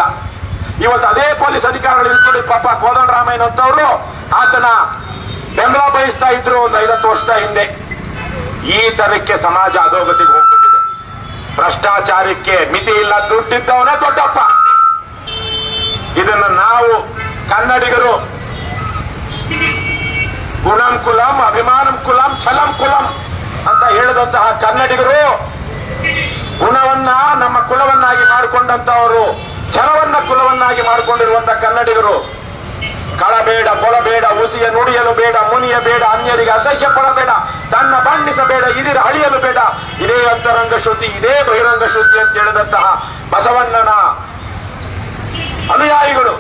Speaker 4: ಇವತ್ತು ಅದೇ ಪೊಲೀಸ್ ಅಧಿಕಾರಿಗಳು ಇಟ್ಕೊಂಡು ಪಾಪ ಕೋದಂಡ ರಾಮಯ್ಯನಂತವರು, ಆತನ ಬೆಂಬಲ ಬಯಸ್ತಾ ಇದ್ರು ಒಂದು ಐವತ್ತು ವರ್ಷದ ಹಿಂದೆ. ಈ ತರಕ್ಕೆ ಸಮಾಜ ಅಧೋಗತಿಗೆ ಹೋಗ್ಬಿಟ್ಟಿದೆ. ಭ್ರಷ್ಟಾಚಾರಕ್ಕೆ ಮಿತಿ ಇಲ್ಲ, ದುಡ್ಡಿದ್ದವನೇ ದೊಡ್ಡಪ್ಪ. ಇದನ್ನ ನಾವು ಕನ್ನಡಿಗರು ಗುಣಂ ಕುಲಂ, ಅಭಿಮಾನಂ ಕುಲಂ, ಛಲಂ ಕುಲಂ ಅಂತ ಹೇಳಿದಂತಹ ಕನ್ನಡಿಗರು ಗುಣವನ್ನ ನಮ್ಮ ಕುಲವನ್ನಾಗಿ ಮಾಡಿಕೊಂಡಂತವರು ಛಲವನ್ನ ಕುಲವನ್ನಾಗಿ ಮಾಡಿಕೊಂಡಿರುವಂತಹ ಕನ್ನಡಿಗರು. ಕಳಬೇಡ ಕೊಲಬೇಡ ಉಸಿಯ ನುಡಿಯಲು ಬೇಡ, ಮುನಿಯ ಬೇಡ, ಅನ್ಯರಿಗೆ ಅಸಹ್ಯ ಪಡಬೇಡ ತನ್ನ ಬಣ್ಣಿಸಬೇಡ ಇದಿರ ಅಳಿಯಲು ಬೇಡ ಇದೇ ಅಂತರಂಗ ಶ್ರುತಿ, ಇದೇ ಬಹಿರಂಗ ಶ್ರುತಿ ಅಂತ ಹೇಳಿದಂತಹ ಬಸವಣ್ಣನ ಅನುಯಾಯಿಗಳು.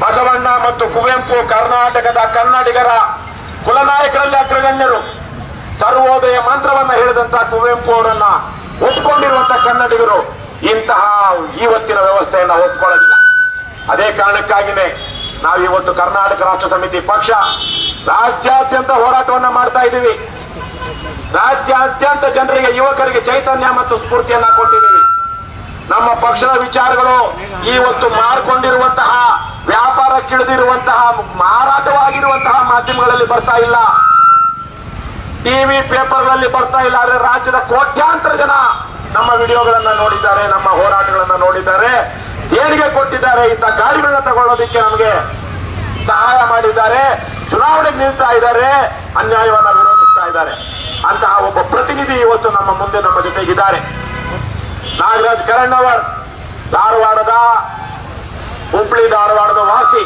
Speaker 4: ಬಸವಣ್ಣ ಮತ್ತು ಕುವೆಂಪು ಕರ್ನಾಟಕದ ಕನ್ನಡಿಗರ ಕುಲನಾಯಕರಲ್ಲಿ ಅಗ್ರಗಣ್ಯರು. ಸರ್ವೋದಯ ಮಂತ್ರವನ್ನ ಹೇಳಿದಂತಹ ಕುವೆಂಪು ಅವರನ್ನ ಒಪ್ಕೊಂಡಿರುವಂತಹ ಕನ್ನಡಿಗರು. ಇಂತಹ ಇವತ್ತಿನ ವ್ಯವಸ್ಥೆಯನ್ನ ಒಪ್ಕೊಳ್ಳೋದಿಲ್ಲ ಅದೇ ಕಾರಣಕ್ಕಾಗಿನೇ ನಾವು ಇವತ್ತು ಕರ್ನಾಟಕ ರಾಷ್ಟ್ರ ಸಮಿತಿ ಪಕ್ಷ ರಾಜ್ಯಾದ್ಯಂತ ಹೋರಾಟವನ್ನ ಮಾಡ್ತಾ ಇದ್ದೀವಿ. ರಾಜ್ಯಾದ್ಯಂತ ಜನರಿಗೆ, ಯುವಕರಿಗೆ ಚೈತನ್ಯ ಮತ್ತು ಸ್ಫೂರ್ತಿಯನ್ನ ಕೊಟ್ಟಿದ್ದೀವಿ ನಮ್ಮ ಪಕ್ಷದ ವಿಚಾರಗಳು ಇವತ್ತು ಮಾರ್ಕೊಂಡಿರುವಂತಹ, ವ್ಯಾಪಾರಕ್ಕಿಳಿದಿರುವಂತಹ, ಮಾರಾಟವಾಗಿರುವಂತಹ ಮಾಧ್ಯಮಗಳಲ್ಲಿ ಬರ್ತಾ ಇಲ್ಲ. ಟಿವಿ ಪೇಪರ್ಗಳಲ್ಲಿ ಬರ್ತಾ ಇಲ್ಲ, ಆದ್ರೆ ರಾಜ್ಯದ ಕೋಟ್ಯಾಂತರ ಜನ ನಮ್ಮ ವಿಡಿಯೋಗಳನ್ನ ನೋಡಿದ್ದಾರೆ, ನಮ್ಮ ಹೋರಾಟಗಳನ್ನ ನೋಡಿದ್ದಾರೆ. ದೇಣಿಗೆ ಕೊಟ್ಟಿದ್ದಾರೆ, ಇಂಥ ಗಾಡಿಗಳನ್ನ ತಗೊಳ್ಳೋದಿಕ್ಕೆ ನಮಗೆ ಸಹಾಯ ಮಾಡಿದ್ದಾರೆ. ಚುನಾವಣೆಗೆ ನಿಲ್ತಾ ಇದ್ದಾರೆ, ಅನ್ಯಾಯವನ್ನ ವಿರೋಧಿಸ್ತಾ ಇದ್ದಾರೆ. ಅಂತಹ ಒಬ್ಬ ಪ್ರತಿನಿಧಿ ಇವತ್ತು ನಮ್ಮ ಮುಂದೆ ನಮ್ಮ ಜೊತೆಗಿದ್ದಾರೆ. ನಾಗರಾಜ್ ಕರಣ್ಣವರ್, ಧಾರವಾಡದ ಹುಬ್ಳಿ, ಧಾರವಾಡದ ವಾಸಿ.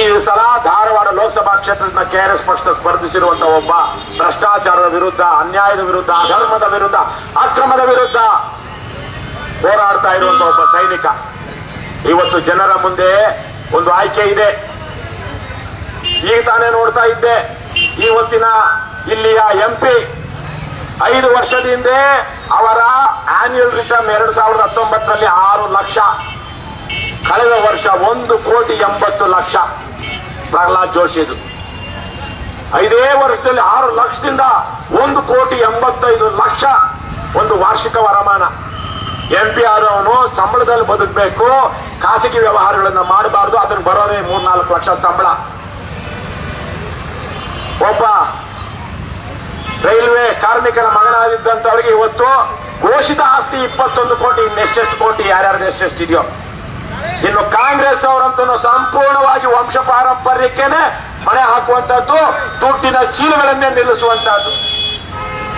Speaker 4: ಈ ಸಲ ಧಾರವಾಡ ಲೋಕಸಭಾ ಕ್ಷೇತ್ರದಿಂದ ಕೆಆರ್ಎಸ್ ಪಕ್ಷದ ಸ್ಪರ್ಧಿಸಿರುವಂತಹ ಒಬ್ಬ ಭ್ರಷ್ಟಾಚಾರದ ವಿರುದ್ಧ, ಅನ್ಯಾಯದ ವಿರುದ್ಧ, ಅಧರ್ಮದ ವಿರುದ್ಧ, ಅಕ್ರಮದ ವಿರುದ್ಧ ಹೋರಾಡ್ತಾ ಇರುವಂತಹ ಒಬ್ಬ ಸೈನಿಕ. ಇವತ್ತು ಜನರ ಮುಂದೆ ಒಂದು ಆಯ್ಕೆ ಇದೆ. ಈಗ ತಾನೇ ನೋಡ್ತಾ ಇದ್ದೆ. ಇವತ್ತಿನ ಇಲ್ಲಿಯ ಎಂಪಿ ಐದು ವರ್ಷದ ಹಿಂದೆ ಅವರ ಆನ್ಯುಯಲ್ ರಿಟರ್ನ್ ಎರಡು ಸಾವಿರದ ಹತ್ತೊಂಬತ್ತರಲ್ಲಿ ಆರು ಲಕ್ಷ. ಕಳೆದ ವರ್ಷ ಒಂದು ಕೋಟಿ ಎಂಬತ್ತು ಲಕ್ಷ. ಪ್ರಹ್ಲಾದ್ ಜೋಶಿದು. ಐದೇ ವರ್ಷದಲ್ಲಿ ಆರು ಲಕ್ಷದಿಂದ ಒಂದು ಕೋಟಿ ಎಂಬತ್ತೈದು ಲಕ್ಷ ಒಂದು ವಾರ್ಷಿಕ ವರಮಾನ. ಎಂ ಪಿ ಆದವನು ಸಂಬಳದಲ್ಲಿ ಬದುಕಬೇಕು, ಖಾಸಗಿ ವ್ಯವಹಾರಗಳನ್ನು ಮಾಡಬಾರ್ದು, ಅದನ್ನು ಬರೋದೇ ಮೂರ್ನಾಲ್ಕು ಲಕ್ಷ ಸಂಬಳ. ಒಬ್ಬ ರೈಲ್ವೆ ಕಾರ್ಮಿಕರ ಮಗನಾಗಿದ್ದಂತವರಿಗೆ ಇವತ್ತು ಘೋಷಿತ ಆಸ್ತಿ ಇಪ್ಪತ್ತೊಂದು ಕೋಟಿ, ಇನ್ನೆಷ್ಟೆಷ್ಟು ಕೋಟಿ, ಯಾರ್ಯಾರ್ದು ಎಷ್ಟೆಷ್ಟಿದೆಯೋ ಇನ್ನು ಕಾಂಗ್ರೆಸ್ ಅವರಂತೂ ಸಂಪೂರ್ಣವಾಗಿ ವಂಶ ಪಾರಂಪರ್ಯಕ್ಕೇನೆ ಮಣೆ ಹಾಕುವಂತದ್ದು ದುಡ್ಡಿನ ಚೀಲಗಳನ್ನೇ ನಿಲ್ಲಿಸುವಂತಹದ್ದು.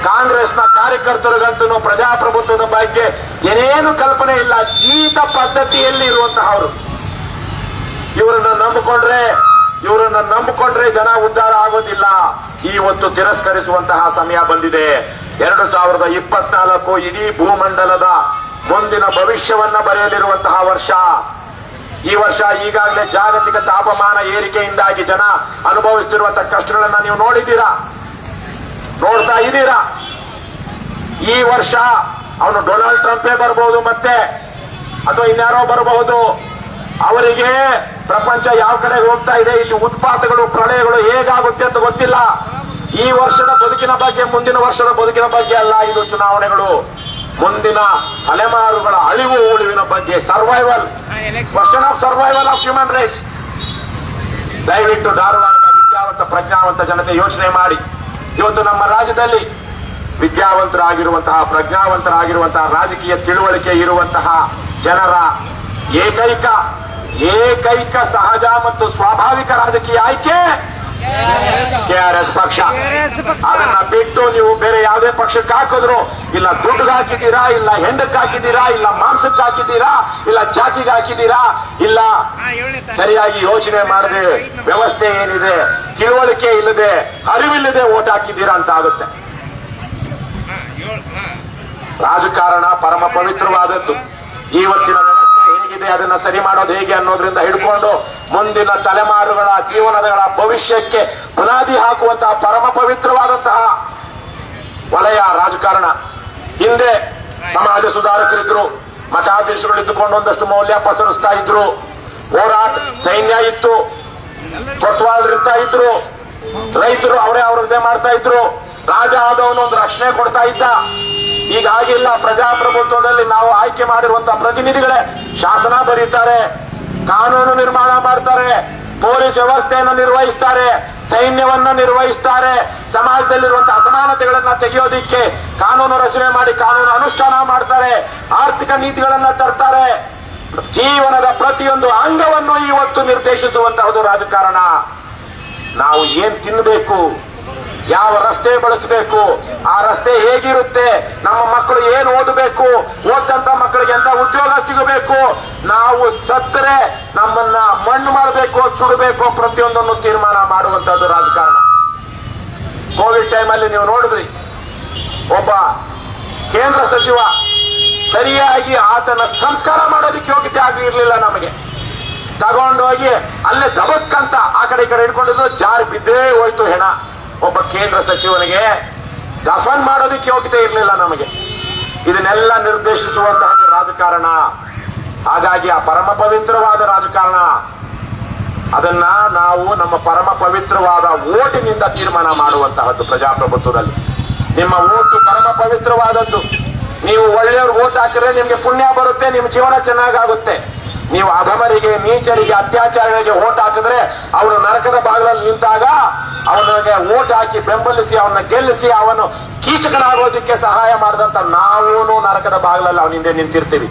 Speaker 4: ಕಾಂಗ್ರೆಸ್ನ ಕಾರ್ಯಕರ್ತರಿಗಂತೂ ಪ್ರಜಾಪ್ರಭುತ್ವದ ಬಗ್ಗೆ ಏನೇನು ಕಲ್ಪನೆ ಇಲ್ಲ ಜೀತ ಪದ್ಧತಿಯಲ್ಲಿ ಇರುವಂತಹವರು ಇವರನ್ನ ನಂಬಿಕೊಂಡ್ರೆ ಇವರನ್ನ ನಂಬಿಕೊಂಡ್ರೆ ಜನ ಉದ್ಧಾರ ಆಗೋದಿಲ್ಲ. ಇವತ್ತು ತಿರಸ್ಕರಿಸುವಂತಹ ಸಮಯ ಬಂದಿದೆ. ಎರಡು ಸಾವಿರದ ಇಪ್ಪತ್ನಾಲ್ಕು ಇಡೀ ಭೂಮಂಡಲದ ಮುಂದಿನ ಭವಿಷ್ಯವನ್ನ ಬರೆಯಲಿರುವಂತಹ ವರ್ಷ. ಈ ವರ್ಷ ಈಗಾಗಲೇ ಜಾಗತಿಕ ತಾಪಮಾನ ಏರಿಕೆಯಿಂದಾಗಿ ಜನ ಅನುಭವಿಸುತ್ತಿರುವಂತಹ ಕಷ್ಟಗಳನ್ನ ನೀವು ನೋಡಿದ್ದೀರಾ? ನೋಡ್ತಾ ಇದ್ದೀರಾ? ಈ ವರ್ಷ ಅವನು ಡೊನಾಲ್ಡ್ ಟ್ರಂಪೇ ಬರಬಹುದು ಮತ್ತೆ, ಅಥವಾ ಇನ್ಯಾರೋ ಬರಬಹುದು. ಅವರಿಗೆ ಪ್ರಪಂಚ ಯಾವ ಕಡೆ ಹೋಗ್ತಾ ಇದೆ, ಇಲ್ಲಿ ಉತ್ಪಾತಗಳು, ಪ್ರಳಯಗಳು ಹೇಗಾಗುತ್ತೆ ಅಂತ ಗೊತ್ತಿಲ್ಲ. ಈ ವರ್ಷದ ಬದುಕಿನ ಬಗ್ಗೆ, ಮುಂದಿನ ವರ್ಷದ ಬದುಕಿನ ಬಗ್ಗೆ ಅಲ್ಲ, ಇದು ಚುನಾವಣೆಗಳು. ಮುಂದಿನ ತಲೆಮಾರುಗಳ ಅಳಿವು ಉಳಿವಿನ ಬಗ್ಗೆ. Survival question of survival of human rights ದಯವಿಟ್ಟು ಧಾರವಾಡದ ವಿದ್ಯಾವಂತ, ಪ್ರಜ್ಞಾವಂತ ಜನತೆ ಯೋಚನೆ ಮಾಡಿ. ಇವತ್ತು ನಮ್ಮ ರಾಜ್ಯದಲ್ಲಿ ವಿದ್ಯಾವಂತರಾಗಿರುವಂತಹ, ಪ್ರಜ್ಞಾವಂತರಾಗಿರುವಂತಹ, ರಾಜಕೀಯ ತಿಳುವಳಿಕೆ ಇರುವಂತಹ ಜನರ ಏಕೈಕ ಏಕೈಕ ಸಹಜ ಮತ್ತು ಸ್ವಾಭಾವಿಕ ರಾಜಕೀಯ ಆಯ್ಕೆ ಕೆಆರ್ಎಸ್ ಪಕ್ಷ. ಅದನ್ನ ಬಿಟ್ಟು ನೀವು ಬೇರೆ ಯಾವುದೇ ಪಕ್ಷಕ್ಕೆ ಹಾಕಿದ್ರು ಇಲ್ಲ ದುಡ್ಡು ಹಾಕಿದ್ದೀರಾ ಇಲ್ಲ ಹೆಂಡಕ್ಕೆ ಹಾಕಿದ್ದೀರಾ ಇಲ್ಲ ಮಾಂಸಕ್ಕೆ ಹಾಕಿದ್ದೀರಾ ಇಲ್ಲ ಜಾತಿಗೆ ಹಾಕಿದ್ದೀರಾ ಇಲ್ಲ ಸರಿಯಾಗಿ ಯೋಚನೆ ಮಾಡದೆ ವ್ಯವಸ್ಥೆ ಏನಿದೆ ತಿಳುವಳಿಕೆ ಇಲ್ಲದೆ ಅರಿವಿಲ್ಲದೆ ಓಟ್ ಹಾಕಿದ್ದೀರಾ ಅಂತ ಆಗುತ್ತೆ. ರಾಜಕಾರಣ ಪರಮ ಪವಿತ್ರವಾದದ್ದು. ಇವತ್ತಿನ ಹೇಗಿದೆ, ಅದನ್ನ ಸರಿ ಮಾಡೋದು ಹೇಗೆ ಅನ್ನೋದ್ರಿಂದ ಹಿಡ್ಕೊಂಡು ಮುಂದಿನ ತಲೆಮಾರುಗಳ ಜೀವನಗಳ ಭವಿಷ್ಯಕ್ಕೆ ಬುನಾದಿ ಹಾಕುವಂತಹ ಪರಮ ಪವಿತ್ರವಾದಂತಹ ವಲಯ, ರಾಜಕಾರಣ. ಹಿಂದೆ ಸಮಾಜ ಸುಧಾರಕರಿದ್ರು ಮಠಾಧೀಶರು ಇದ್ದುಕೊಂಡು ಒಂದಷ್ಟು ಮೌಲ್ಯ ಪಸರಿಸ್ತಾ ಇದ್ರು, ಹೋರಾಟ, ಸೈನ್ಯ ಇತ್ತು ಕೊತ್ವಾಲ್ರಿರ್ತಾ ಇದ್ರು, ರೈತರು ಅವರೇ ಅವ್ರದ್ದೇ ಮಾಡ್ತಾ ಇದ್ರು. ರಾಜ ಆದವನು ಒಂದು ರಕ್ಷಣೆ ಕೊಡ್ತಾ ಇದ್ದ. ಈಗ ಆಗಿಲ್ಲ ಪ್ರಜಾಪ್ರಭುತ್ವದಲ್ಲಿ ನಾವು ಆಯ್ಕೆ ಮಾಡಿರುವಂತಹ ಪ್ರತಿನಿಧಿಗಳೇ, ಶಾಸನ ಬರೀತಾರೆ, ಕಾನೂನು ನಿರ್ಮಾಣ ಮಾಡ್ತಾರೆ, ಪೊಲೀಸ್ ವ್ಯವಸ್ಥೆಯನ್ನು ನಿರ್ವಹಿಸ್ತಾರೆ, ಸೈನ್ಯವನ್ನು ನಿರ್ವಹಿಸ್ತಾರೆ ಸಮಾಜದಲ್ಲಿರುವಂತಹ ಅಸಮಾನತೆಗಳನ್ನ ತೆಗೆಯೋದಿಕ್ಕೆ ಕಾನೂನು ರಚನೆ ಮಾಡಿ ಕಾನೂನು ಅನುಷ್ಠಾನ ಮಾಡ್ತಾರೆ, ಆರ್ಥಿಕ ನೀತಿಗಳನ್ನ ತರ್ತಾರೆ. ಜೀವನದ ಪ್ರತಿಯೊಂದು ಅಂಗವನ್ನು ಇವತ್ತು ನಿರ್ದೇಶಿಸುವಂತಹದು ರಾಜಕಾರಣ. ನಾವು ಏನ್ ತಿನ್ನಬೇಕು ಯಾವ ರಸ್ತೆ ಬಳಸಬೇಕು? ಆ ರಸ್ತೆ ಹೇಗಿರುತ್ತೆ? ನಮ್ಮ ಮಕ್ಕಳು ಏನು ಓದಬೇಕು? ಓದಂತ ಮಕ್ಕಳಿಗೆ ಎಂತ ಉದ್ಯೋಗ ಸಿಗಬೇಕು? ನಾವು ಸತ್ತರೆ ನಮ್ಮನ್ನ ಮಣ್ಣು ಮಾಡಬೇಕು ಸುಡಬೇಕು ಪ್ರತಿಯೊಂದನ್ನು ತೀರ್ಮಾನ ಮಾಡುವಂತದ್ದು ರಾಜಕಾರಣ. ಕೋವಿಡ್ ಟೈಮಲ್ಲಿ ನೀವು ನೋಡಿದ್ರಿ, ಒಬ್ಬ ಕೇಂದ್ರ ಸಚಿವ ಸರಿಯಾಗಿ ಆತನ ಸಂಸ್ಕಾರ ಮಾಡೋದಕ್ಕೆ ಯೋಗ್ಯತೆ ಆಗಿರ್ಲಿಲ್ಲ ನಮಗೆ. ತಗೊಂಡೋಗಿ ಅಲ್ಲೇ ದಬಕ್ಕಂತ ಆ ಕಡೆ ಈ ಕಡೆ ಹಿಡ್ಕೊಂಡಿದ್ದು, ಜಾರಿ ಬಿದ್ದೇ ಹೋಯ್ತು ಹೆಣ. ಒಬ್ಬ ಕೇಂದ್ರ ಸಚಿವನಿಗೆ ದಫನ್ ಮಾಡೋದಕ್ಕೆ ಯೋಗ್ಯತೆ ಇರಲಿಲ್ಲ ನಮಗೆ. ಇದನ್ನೆಲ್ಲ ನಿರ್ದೇಶಿಸುವಂತಹ ರಾಜಕಾರಣ. ಹಾಗಾಗಿ ಆ ಪರಮ ಪವಿತ್ರವಾದ ರಾಜಕಾರಣ. ಅದನ್ನ ನಾವು ನಮ್ಮ ಪರಮ ಪವಿತ್ರವಾದ ಓಟಿನಿಂದ ತೀರ್ಮಾನ ಮಾಡುವಂತಹದ್ದು ಪ್ರಜಾಪ್ರಭುತ್ವದಲ್ಲಿ. ನಿಮ್ಮ ಓಟು ಪರಮ ಪವಿತ್ರವಾದದ್ದು. ನೀವು ಒಳ್ಳೆಯವ್ರು ಓಟ್ ಹಾಕಿದ್ರೆ ನಿಮ್ಗೆ ಪುಣ್ಯ ಬರುತ್ತೆ, ನಿಮ್ಮ ಜೀವನ ಚೆನ್ನಾಗಾಗುತ್ತೆ. ನೀವು ಅಧಮರಿಗೆ, ನೀಚರಿಗೆ, ಅತ್ಯಾಚಾರಗಳಿಗೆ ಓಟ್ ಹಾಕಿದ್ರೆ ಅವನು ನರಕದ ಭಾಗದಲ್ಲಿ ನಿಂತಾಗ ಅವನಿಗೆ ಓಟ್ ಹಾಕಿ ಬೆಂಬಲಿಸಿ ಅವನ್ನ ಗೆಲ್ಲಿಸಿ, ಅವನು ಕೀಚಕನಾಗೋದಕ್ಕೆ ಸಹಾಯ ಮಾಡಿದಂತ ನಾವೂನು ನರಕದ ಭಾಗದಲ್ಲಿ ಅವನ ಹಿಂದೆ ನಿಂತಿರ್ತೀವಿ.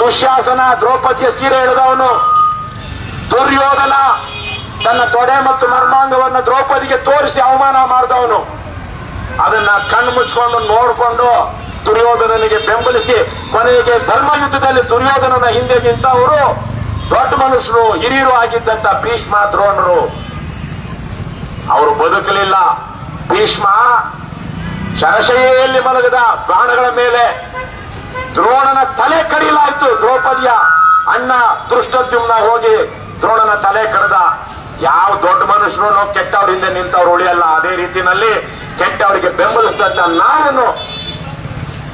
Speaker 4: ದುಶ್ಯಾಸನ, ದ್ರೌಪದಿಯ ಸೀರೆ ಎಳೆದವನು, ದುರ್ಯೋಧನ, ತನ್ನ ತೊಡೆ ಮತ್ತು ಮರ್ಮಾಂಗವನ್ನು ದ್ರೌಪದಿಗೆ ತೋರಿಸಿ ಅವಮಾನ ಮಾಡಿದವನು. ಅದನ್ನ ಕಣ್ಣು ಮುಚ್ಕೊಂಡು ನೋಡಿಕೊಂಡು ದುರ್ಯೋಧನನಿಗೆ ಬೆಂಬಲಿಸಿ ಕೊನೆಗೆ ಧರ್ಮ ಯುದ್ಧದಲ್ಲಿ ದುರ್ಯೋಧನನ ಹಿಂದೆ ನಿಂತವರು ದೊಡ್ಡ ಮನುಷ್ಯರು, ಹಿರಿಯರು ಆಗಿದ್ದಂತ ಭೀಷ್ಮ ದ್ರೋಣರು. ಅವರು ಬದುಕಲಿಲ್ಲ. ಭೀಷ್ಮ ಶರಶಯಲ್ಲಿ ಮಲಗಿದ ಬಾಣಗಳ ಮೇಲೆ ದ್ರೋಣನ ತಲೆ ಕಡಿಲಾಯಿತು ದ್ರೌಪದಿಯ ಅಣ್ಣ ದೃಷ್ಟದ್ಯುಮ್ನ ಹೋಗಿ ದ್ರೋಣನ ತಲೆ ಕಡದ ಯಾವ ದೊಡ್ಡ ಮನುಷ್ಯರು ಕೆಟ್ಟವರಿಂದ ನಿಂತವ್ರು ಉಳಿಯಲ್ಲ. ಅದೇ ರೀತಿಯಲ್ಲಿ ಕೆಟ್ಟವರಿಗೆ ಬೆಂಬಲಿಸಿದಂತ ನಾನು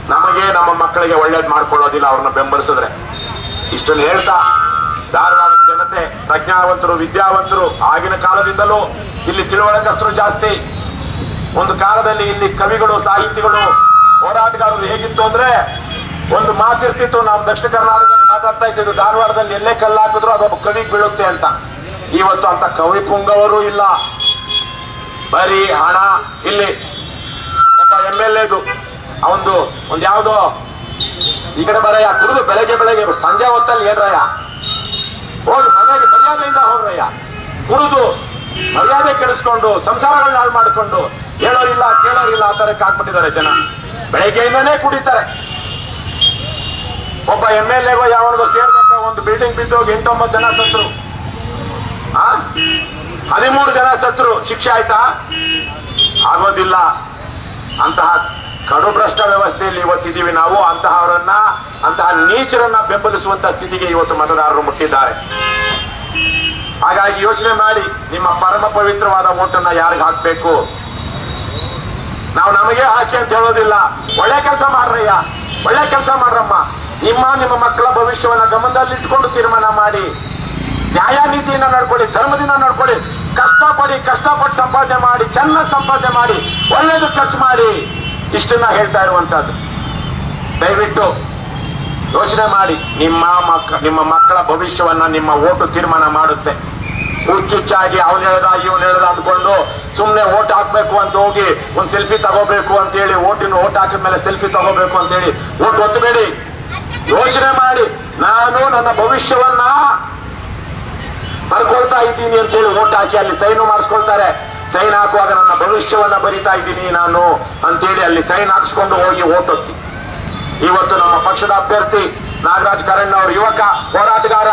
Speaker 4: ನಮಗೆ ನಮ್ಮ ಮಕ್ಕಳಿಗೆ ಒಳ್ಳೇದು ಮಾಡ್ಕೊಳ್ಳೋದಿಲ್ಲ, ಅವ್ರನ್ನ ಬೆಂಬಲಿಸಿದ್ರೆ. ಇಷ್ಟನ್ನು ಹೇಳ್ತಾ ಧಾರವಾಡದ ಜನತೆ, ಪ್ರಜ್ಞಾವಂತರು, ವಿದ್ಯಾವಂತರು, ಆಗಿನ ಕಾಲದಿಂದಲೂ ಇಲ್ಲಿ ತಿಳುವಳಿಕಸ್ತರು ಜಾಸ್ತಿ. ಒಂದು ಕಾಲದಲ್ಲಿ ಇಲ್ಲಿ ಕವಿಗಳು, ಸಾಹಿತಿಗಳು ಹೋರಾಟಗಾರರು ಹೇಗಿತ್ತು ಅಂದ್ರೆ, ಒಂದು ಮಾತಿರ್ತಿತ್ತು, ನಾವು ದಕ್ಷಿಣ ಕರ್ನಾಟಕದಲ್ಲಿ ಮಾತಾಡ್ತಾ ಇದ್ದಿದ್ದು, ಧಾರವಾಡದಲ್ಲಿ ಎಲ್ಲೇ ಕಲ್ಲು ಹಾಕಿದ್ರು ಅದೊಬ್ಬ ಕವಿಗೆ ಬೀಳುತ್ತೆ ಅಂತ. ಇವತ್ತು ಅಂತ ಕವಿ ಪುಂಗವರು ಇಲ್ಲ. ಬರೀ ಹಣ. ಇಲ್ಲಿ ಒಬ್ಬ ಎಂ ಎಲ್ ಎದು ಅವಂದು ಒಂದು ಯಾವ್ದೋ ಈ ಕಡೆ ಬರಯ್ಯ, ಕುಡಿದು ಬೆಳಗ್ಗೆ ಬೆಳಗ್ಗೆ ಸಂಜೆ ಹೊತ್ತಲ್ಲಿ ಏನ್ರಯ್ಯ? ಹೋಗಿ ಮನೆಗೆ ಮರ್ಯಾದೆಯಿಂದ ಹೋಗ್ರಯ್ಯ. ಕುಡಿದು ಮರ್ಯಾದೆ ಕೆಡಿಸ್ಕೊಂಡು ಸಂಸಾರಗಳನ್ನ ಹಾಳು ಮಾಡಿಕೊಂಡು ಹೇಳೋರಿಲ್ಲ ಕೇಳೋರಿಲ್ಲ ಆ ತರಕ್ಕೆ ಹಾಕ್ಬಿಟ್ಟಿದ್ದಾರೆ ಜನ. ಬೆಳಗ್ಗೆಯಿಂದನೇ ಕುಡಿತಾರೆ. ಒಬ್ಬ ಎಂ ಎಲ್ ಎಗೋ ಯಾವನಿಗೋ ಸೇರ್ಬೇಕ? ಒಂದು ಬಿಲ್ಡಿಂಗ್ ಬಿದ್ದೋಗಿ ಎಂಟೊಂಬತ್ತು ಜನ ಸತ್ರು. ಹದಿಮೂರು ಜನ ಸತ್ರು. ಶಿಕ್ಷೆ ಆಯ್ತಾ? ಆಗೋದಿಲ್ಲ. ಅಂತಹ ಕಡುಭ್ರಷ್ಟ ವ್ಯವಸ್ಥೆಯಲ್ಲಿ ಇವತ್ತಿದ್ದೀವಿ ನಾವು. ಅಂತಹವರನ್ನ, ಅಂತಹ ನೀಚರನ್ನ ಬೆಂಬಲಿಸುವಂತಹ ಸ್ಥಿತಿಗೆ ಇವತ್ತು ಮತದಾರರು ಮುಟ್ಟಿದ್ದಾರೆ. ಹಾಗಾಗಿ ಯೋಚನೆ ಮಾಡಿ, ನಿಮ್ಮ ಪರಮ ಪವಿತ್ರವಾದ ಓಟನ್ನ ಯಾರಿಗೆ ಹಾಕ್ಬೇಕು? ನಾವು ನಮಗೆ ಹಾಕಿ ಅಂತ ಹೇಳೋದಿಲ್ಲ. ಒಳ್ಳೆ ಕೆಲಸ ಮಾಡ್ರಯ್ಯ. ಒಳ್ಳೆ ಕೆಲಸ ಮಾಡ್ರಮ್ಮ. ನಿಮ್ಮ ನಿಮ್ಮ ಮಕ್ಕಳ ಭವಿಷ್ಯವನ್ನ ಗಮನದಲ್ಲಿಟ್ಕೊಂಡು ತೀರ್ಮಾನ ಮಾಡಿ. ನ್ಯಾಯ ನೀತಿಯಿಂದ ನಡ್ಕೊಳ್ಳಿ, ಧರ್ಮದಿಂದ ನಡ್ಕೊಳ್ಳಿ. ಕಷ್ಟಪಡಿ, ಕಷ್ಟಪಟ್ಟು ಸಂಪಾದನೆ ಮಾಡಿ, ಚೆನ್ನಾಗಿ ಸಂಪಾದನೆ ಮಾಡಿ, ಒಳ್ಳೇದು ಖರ್ಚು ಮಾಡಿ. ಇಷ್ಟನ್ನ ಹೇಳ್ತಾ ಇರುವಂತಹದ್ದು. ದಯವಿಟ್ಟು ಯೋಚನೆ ಮಾಡಿ. ನಿಮ್ಮ ಮಕ್ಕ ನಿಮ್ಮ ಮಕ್ಕಳ ಭವಿಷ್ಯವನ್ನ, ನಿಮ್ಮ ಓಟು ತೀರ್ಮಾನ ಮಾಡುತ್ತೆ. ಹುಚ್ಚುಚ್ಚಾಗಿ ಅವನು ಹೇಳ್ದ, ಇವನು ಹೇಳ್ದ ಅಂದ್ಕೊಂಡು ಸುಮ್ಮನೆ ಓಟ್ ಹಾಕ್ಬೇಕು ಅಂತ ಹೋಗಿ ಒಂದು ಸೆಲ್ಫಿ ತಗೋಬೇಕು ಅಂತ ಹೇಳಿ, ಓಟಿನ ಓಟ್ ಹಾಕಿದ ಮೇಲೆ ಸೆಲ್ಫಿ ತಗೋಬೇಕು ಅಂತ ಹೇಳಿ ಓಟ್ ಒತ್ತಬೇಡಿ ಯೋಚನೆ ಮಾಡಿ. ನಾನು ನನ್ನ ಭವಿಷ್ಯವನ್ನ ಬರ್ಕೊಳ್ತಾ ಇದ್ದೀನಿ ಅಂತ ಹೇಳಿ ಓಟ್ ಹಾಕಿ ಅಲ್ಲಿ ಸೈನು ಮಾಡಿಸ್ಕೊಳ್ತಾರೆ. ಸೈನ್ ಹಾಕುವಾಗ ನನ್ನ ಭವಿಷ್ಯವನ್ನ ಬರಿತಾ ಇದ್ದೀನಿ ನಾನು ಅಂತೇಳಿ ಅಲ್ಲಿ ಸೈನ್ ಹಾಕಿಸ್ಕೊಂಡು ಹೋಗಿ ಓಟೊತ್ತಿ ಇವತ್ತು ನಮ್ಮ ಪಕ್ಷದ ಅಭ್ಯರ್ಥಿ ನಾಗರಾಜ್ ಕರಣ್ಣ ಅವರು ಯುವಕ, ಹೋರಾಟಗಾರ,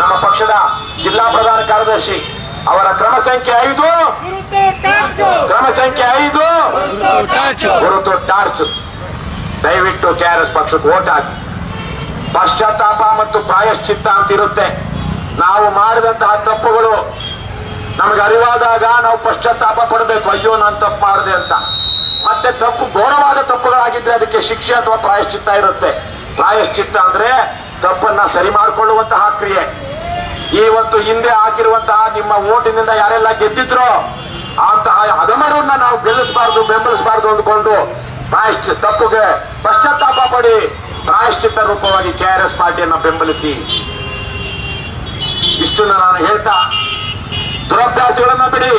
Speaker 4: ನಮ್ಮ ಪಕ್ಷದ ಜಿಲ್ಲಾ ಪ್ರಧಾನ ಕಾರ್ಯದರ್ಶಿ. ಅವರ ಕ್ರಮ ಸಂಖ್ಯೆ ಐದು. ಕ್ರಮ ಸಂಖ್ಯೆ ಐದು. ಗುರುತು ಟಾರ್ಚ್. ದಯವಿಟ್ಟು ಕೆ ಆರ್ ಎಸ್ ಪಕ್ಷಕ್ಕೆ ಓಟ್ ಹಾಕಿ. ಪಶ್ಚಾತ್ತಾಪ ಮತ್ತು ಪ್ರಾಯಶ್ಚಿತ್ತ ಅಂತ ಇರುತ್ತೆ ನಾವು ಮಾಡಿದಂತಹ ತಪ್ಪುಗಳು ನಮಗೆ ಅರಿವಾದಾಗ ನಾವು ಪಶ್ಚಾತ್ತಾಪ ಪಡಬೇಕು. ಅಯ್ಯೋ, ನಾನು ತಪ್ಪು ಮಾಡಿದೆ ಅಂತ. ಮತ್ತೆ ತಪ್ಪು, ಘೋರವಾದ ತಪ್ಪುಗಳಾಗಿದ್ರೆ ಅದಕ್ಕೆ ಶಿಕ್ಷೆ ಅಥವಾ ಪ್ರಾಯಶ್ಚಿತ್ತ ಇರುತ್ತೆ. ಪ್ರಾಯಶ್ಚಿತ್ತ ಅಂದ್ರೆ ತಪ್ಪನ್ನ ಸರಿ ಮಾಡಿಕೊಳ್ಳುವಂತಹ ಕ್ರಿಯೆ. ಇವತ್ತು ಹಿಂದೆ ಹಾಕಿರುವಂತಹ ನಿಮ್ಮ ಓಟಿನಿಂದ ಯಾರೆಲ್ಲ ಗೆದ್ದಿದ್ರೋ ಅಂತಹ ಅದಮರನ್ನ ನಾವು ಗೆಲ್ಲಿಸಬಾರ್ದು, ಬೆಂಬಲಿಸಬಾರ್ದು ಅಂದ್ಕೊಂಡು ಪ್ರಾಯಶ್ಚಿತ್ತ, ತಪ್ಪುಗೆ ಪಶ್ಚಾತ್ತಾಪ ಪಡಿ, ಪ್ರಾಯಶ್ಚಿತ್ತ ರೂಪವಾಗಿ ಕೆ ಆರ್ ಎಸ್ ಪಾರ್ಟಿಯನ್ನ ಬೆಂಬಲಿಸಿ. ಇಷ್ಟನ್ನ ನಾನು ಹೇಳ್ತಾ ದುರಭ್ಯಾಸಗಳನ್ನ ಬಿಡಿ,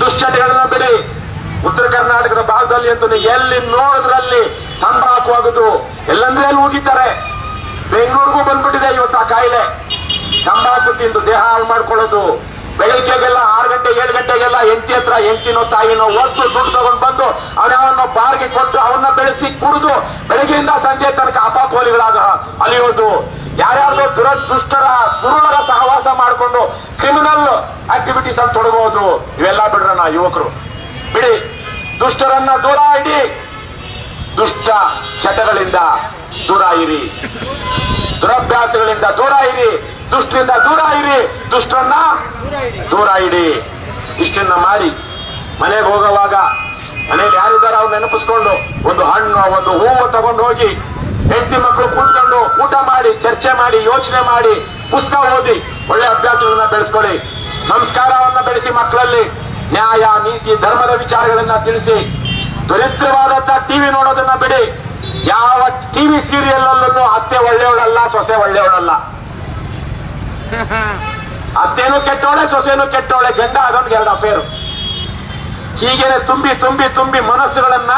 Speaker 4: ದುಶ್ಚಟಗಳನ್ನ ಬಿಡಿ. ಉತ್ತರ ಕರ್ನಾಟಕದ ಭಾಗದಲ್ಲಿ ಅಂತೂ ಎಲ್ಲಿ ನೋಡಿದ್ರಲ್ಲಿ ತಂಬಾಕು ಆಗುದು, ಎಲ್ಲಂದ್ರೆ ಅಲ್ಲಿ ಹೋಗಿದ್ದಾರೆ. ಬೆಂಗಳೂರಿಗೂ ಬಂದ್ಬಿಟ್ಟಿದೆ ಇವತ್ತು ಆ ಕಾಯಿಲೆ. ತಂಬಾಕು ತಿಂದು ದೇಹ ಹಾಳು ಮಾಡ್ಕೊಳ್ಳೋದು. ಬೆಳಿಗ್ಗೆಗೆಲ್ಲ ಆರು ಗಂಟೆ ಏಳು ಗಂಟೆಗೆಲ್ಲ ಹೆಂಡತಿ ಹತ್ರ, ಹೆಂಡತಿನೋ ತಾಯಿನೋ ಒದ್ದು ದುಡ್ಡು ತಗೊಂಡು ಬಂದು ಅವನವನ್ನ ಬಾರ್ಗೆ ಕೊಟ್ಟು ಅವನ್ನ ಬೆಳೆಸಿ ಕುಡಿದು ಬೆಳಗ್ಗೆಯಿಂದ ಸಂಜೆ ತನಕ ಅಪಾಕೋಲಿಗಳಾಗ ಅಲಿಯೋದು. ಯಾರ್ಯಾರ್ದೋ ದುರ ದುಷ್ಟರ ದುರುಳರ ಸಹವಾಸ ಮಾಡಿಕೊಂಡು ಕ್ರಿಮಿನಲ್ ಆಕ್ಟಿವಿಟೀಸ್ ಅಂತ ತೊಡಗೋದು, ಇವೆಲ್ಲ ಬಿಡ್ರಣ್ಣ ಯುವಕರು. ಬಿಡಿ, ದುಷ್ಟರನ್ನ ದೂರ ಇಡಿ. ದುಷ್ಟ ಚಟಗಳಿಂದ ದೂರ ಇರಿ. ದುರಭ್ಯಾಸಗಳಿಂದ ದೂರ ಇರಿ. ದುಷ್ಟರಿಂದ ದೂರ ಇರಿ. ದುಷ್ಟರನ್ನ ದೂರ ಇಡಿ. ಇಷ್ಟನ್ನ ಮಾಡಿ ಮನೆಗೆ ಹೋಗುವಾಗ ಮನೇಲಿ ಯಾರಿದ್ದಾರೆ ಅವ್ರು ನೆನಪಿಸ್ಕೊಂಡು ಒಂದು ಹಣ್ಣು, ಒಂದು ಹೂವು ತಗೊಂಡು ಹೋಗಿ ಹೆಂಡತಿ ಮಕ್ಕಳು ಕೂತ್ಕೊಂಡು ಊಟ ಮಾಡಿ, ಚರ್ಚೆ ಮಾಡಿ, ಯೋಚನೆ ಮಾಡಿ, ಪುಸ್ತಕ ಓದಿ, ಒಳ್ಳೆ ಅಭ್ಯಾಸಗಳನ್ನ ಬೆಳೆಸ್ಕೊಳ್ಳಿ. ಸಂಸ್ಕಾರವನ್ನ ಬೆಳೆಸಿ ಮಕ್ಕಳಲ್ಲಿ ನ್ಯಾಯ, ನೀತಿ, ಧರ್ಮದ ವಿಚಾರಗಳನ್ನ ತಿಳಿಸಿ. ದುರಿತ್ರವಾದಂತ ಟಿವಿ ನೋಡೋದನ್ನ ಬಿಡಿ. ಯಾವ ಟಿವಿ ಸೀರಿಯಲ್ ಅಲ್ಲೂ ಅತ್ತೆ ಒಳ್ಳೆಯವಳಲ್ಲ, ಸೊಸೆ ಒಳ್ಳೆಯವಳಲ್ಲ. ಅತ್ತೇನು ಕೆಟ್ಟವಳೆ, ಸೊಸೆನು ಕೆಟ್ಟವಳೆ, ಗಂಡ ಅದೊಂದು ಎರಡು ಅಫೇರು ಹೀಗೇನೆ ತುಂಬಿ ತುಂಬಿ ತುಂಬಿ ಮನಸ್ಸುಗಳನ್ನ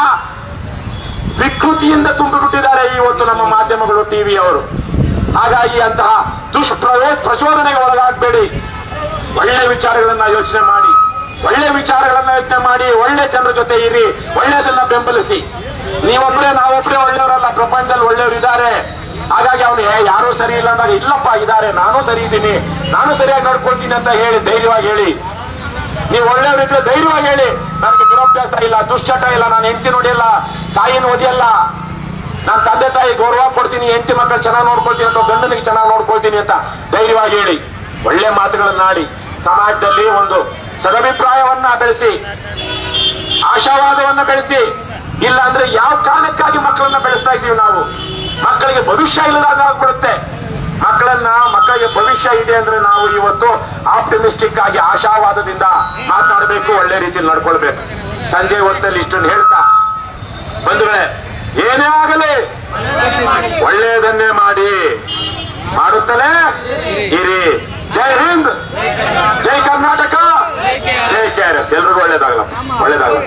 Speaker 4: ವಿಕೃತಿಯಿಂದ ತುಂಬಿಬಿಟ್ಟಿದ್ದಾರೆ ಇವತ್ತು ನಮ್ಮ ಮಾಧ್ಯಮಗಳು ಟಿವಿ ಅವರು ಹಾಗಾಗಿ ಅಂತಹ ದುಷ್ಪ್ರವೇ, ಪ್ರಚೋದನೆಗೆ ಒಳಗಾಗಬೇಡಿ. ಒಳ್ಳೆ ವಿಚಾರಗಳನ್ನ ಯೋಚನೆ ಮಾಡಿ. ಒಳ್ಳೆ ವಿಚಾರಗಳನ್ನ ಯೋಚನೆ ಮಾಡಿ, ಒಳ್ಳೆ ಜನರ ಜೊತೆ ಇರಿ, ಒಳ್ಳೆಯದನ್ನ ಬೆಂಬಲಿಸಿ. ನೀವೊಬ್ಬರೇ ನಾವೊಬ್ಬರೇ ಒಳ್ಳೆಯವರಲ್ಲ, ಪ್ರಪಂಚದಲ್ಲಿ ಒಳ್ಳೆಯವರು ಇದ್ದಾರೆ. ಹಾಗಾಗಿ ಅವನು ಯಾರೂ ಸರಿ ಇಲ್ಲ ಅಂದಾಗ, ಇಲ್ಲಪ್ಪ, ಇದ್ದಾರೆ, ನಾನು ಸರಿ ಇದ್ದೀನಿ. ನಾನು ಸರಿಯಾಗಿ ನೋಡ್ಕೊಳ್ತೀನಿ ಅಂತ ಹೇಳಿ, ಧೈರ್ಯವಾಗಿ ಹೇಳಿ. ನೀವು ಒಳ್ಳೆಯವರಿದ್ರೆ ಧೈರ್ಯವಾಗಿ ಹೇಳಿ. ನನಗೆ ದುರಭ್ಯಾಸ ಇಲ್ಲ, ದುಶ್ಚಟ ಇಲ್ಲ, ನಾನು ಹೆಂಡತಿ ನೋಡಿಲ್ಲ. ತಾಯಿನ ಓದಿಯಲ್ಲ ನಾನು ತಂದೆ ತಾಯಿ ಗೌರವ ಕೊಡ್ತೀನಿ, ಹೆಂಡತಿ ಮಕ್ಕಳು ಚೆನ್ನಾಗಿ ನೋಡ್ಕೊಳ್ತೀನಿ ಅಥವಾ ಗಂಡನಿಗೆ ಚೆನ್ನಾಗಿ ನೋಡ್ಕೊಳ್ತೀನಿ ಅಂತ ಧೈರ್ಯವಾಗಿ ಹೇಳಿ. ಒಳ್ಳೆ ಮಾತುಗಳನ್ನಾಡಿ ಸಮಾಜದಲ್ಲಿ ಒಂದು ಸದಭಿಪ್ರಾಯವನ್ನ ಬೆಳೆಸಿ, ಆಶಾವಾದವನ್ನ ಬೆಳೆಸಿ ಇಲ್ಲ ಅಂದ್ರೆ ಯಾವ ಕಾರಣಕ್ಕಾಗಿ ಮಕ್ಕಳನ್ನ ಬೆಳೆಸ್ತಾ ಇದ್ದೀವಿ ನಾವು? ಮಕ್ಕಳಿಗೆ ಭವಿಷ್ಯ ಇಲ್ಲದಾಗ ಆಗ್ಬಿಡುತ್ತೆ. ಮಕ್ಕಳನ್ನ, ಮಕ್ಕಳಿಗೆ ಭವಿಷ್ಯ ಇದೆ ಅಂದ್ರೆ ನಾವು ಇವತ್ತು ಆಪ್ಟಿಮಿಸ್ಟಿಕ್ ಆಗಿ ಆಶಾವಾದದಿಂದ ಮಾತನಾಡಬೇಕು, ಒಳ್ಳೆ ರೀತಿಯಲ್ಲಿ ನಡ್ಕೊಳ್ಬೇಕು. ಸಂಜೆ ಹೊತ್ತಲ್ಲಿ ಇಷ್ಟನ್ನು ಹೇಳ್ತಾ ಬಂಧುಗಳೇ, ಏನೇ ಆಗಲಿ ಒಳ್ಳೆಯದನ್ನೇ ಮಾಡಿ. ಮಾಡುತ್ತಲೇ ಇರಿ. ಜೈ ಹಿಂದ್, ಜೈ ಕರ್ನಾಟಕ, ಜೈ ಕೆ ಆರ್ ಎಸ್. ಎಲ್ರಿಗೂ ಒಳ್ಳೇದಾಗಲ್ಲ ಒಳ್ಳೇದಾಗಲ್ಲ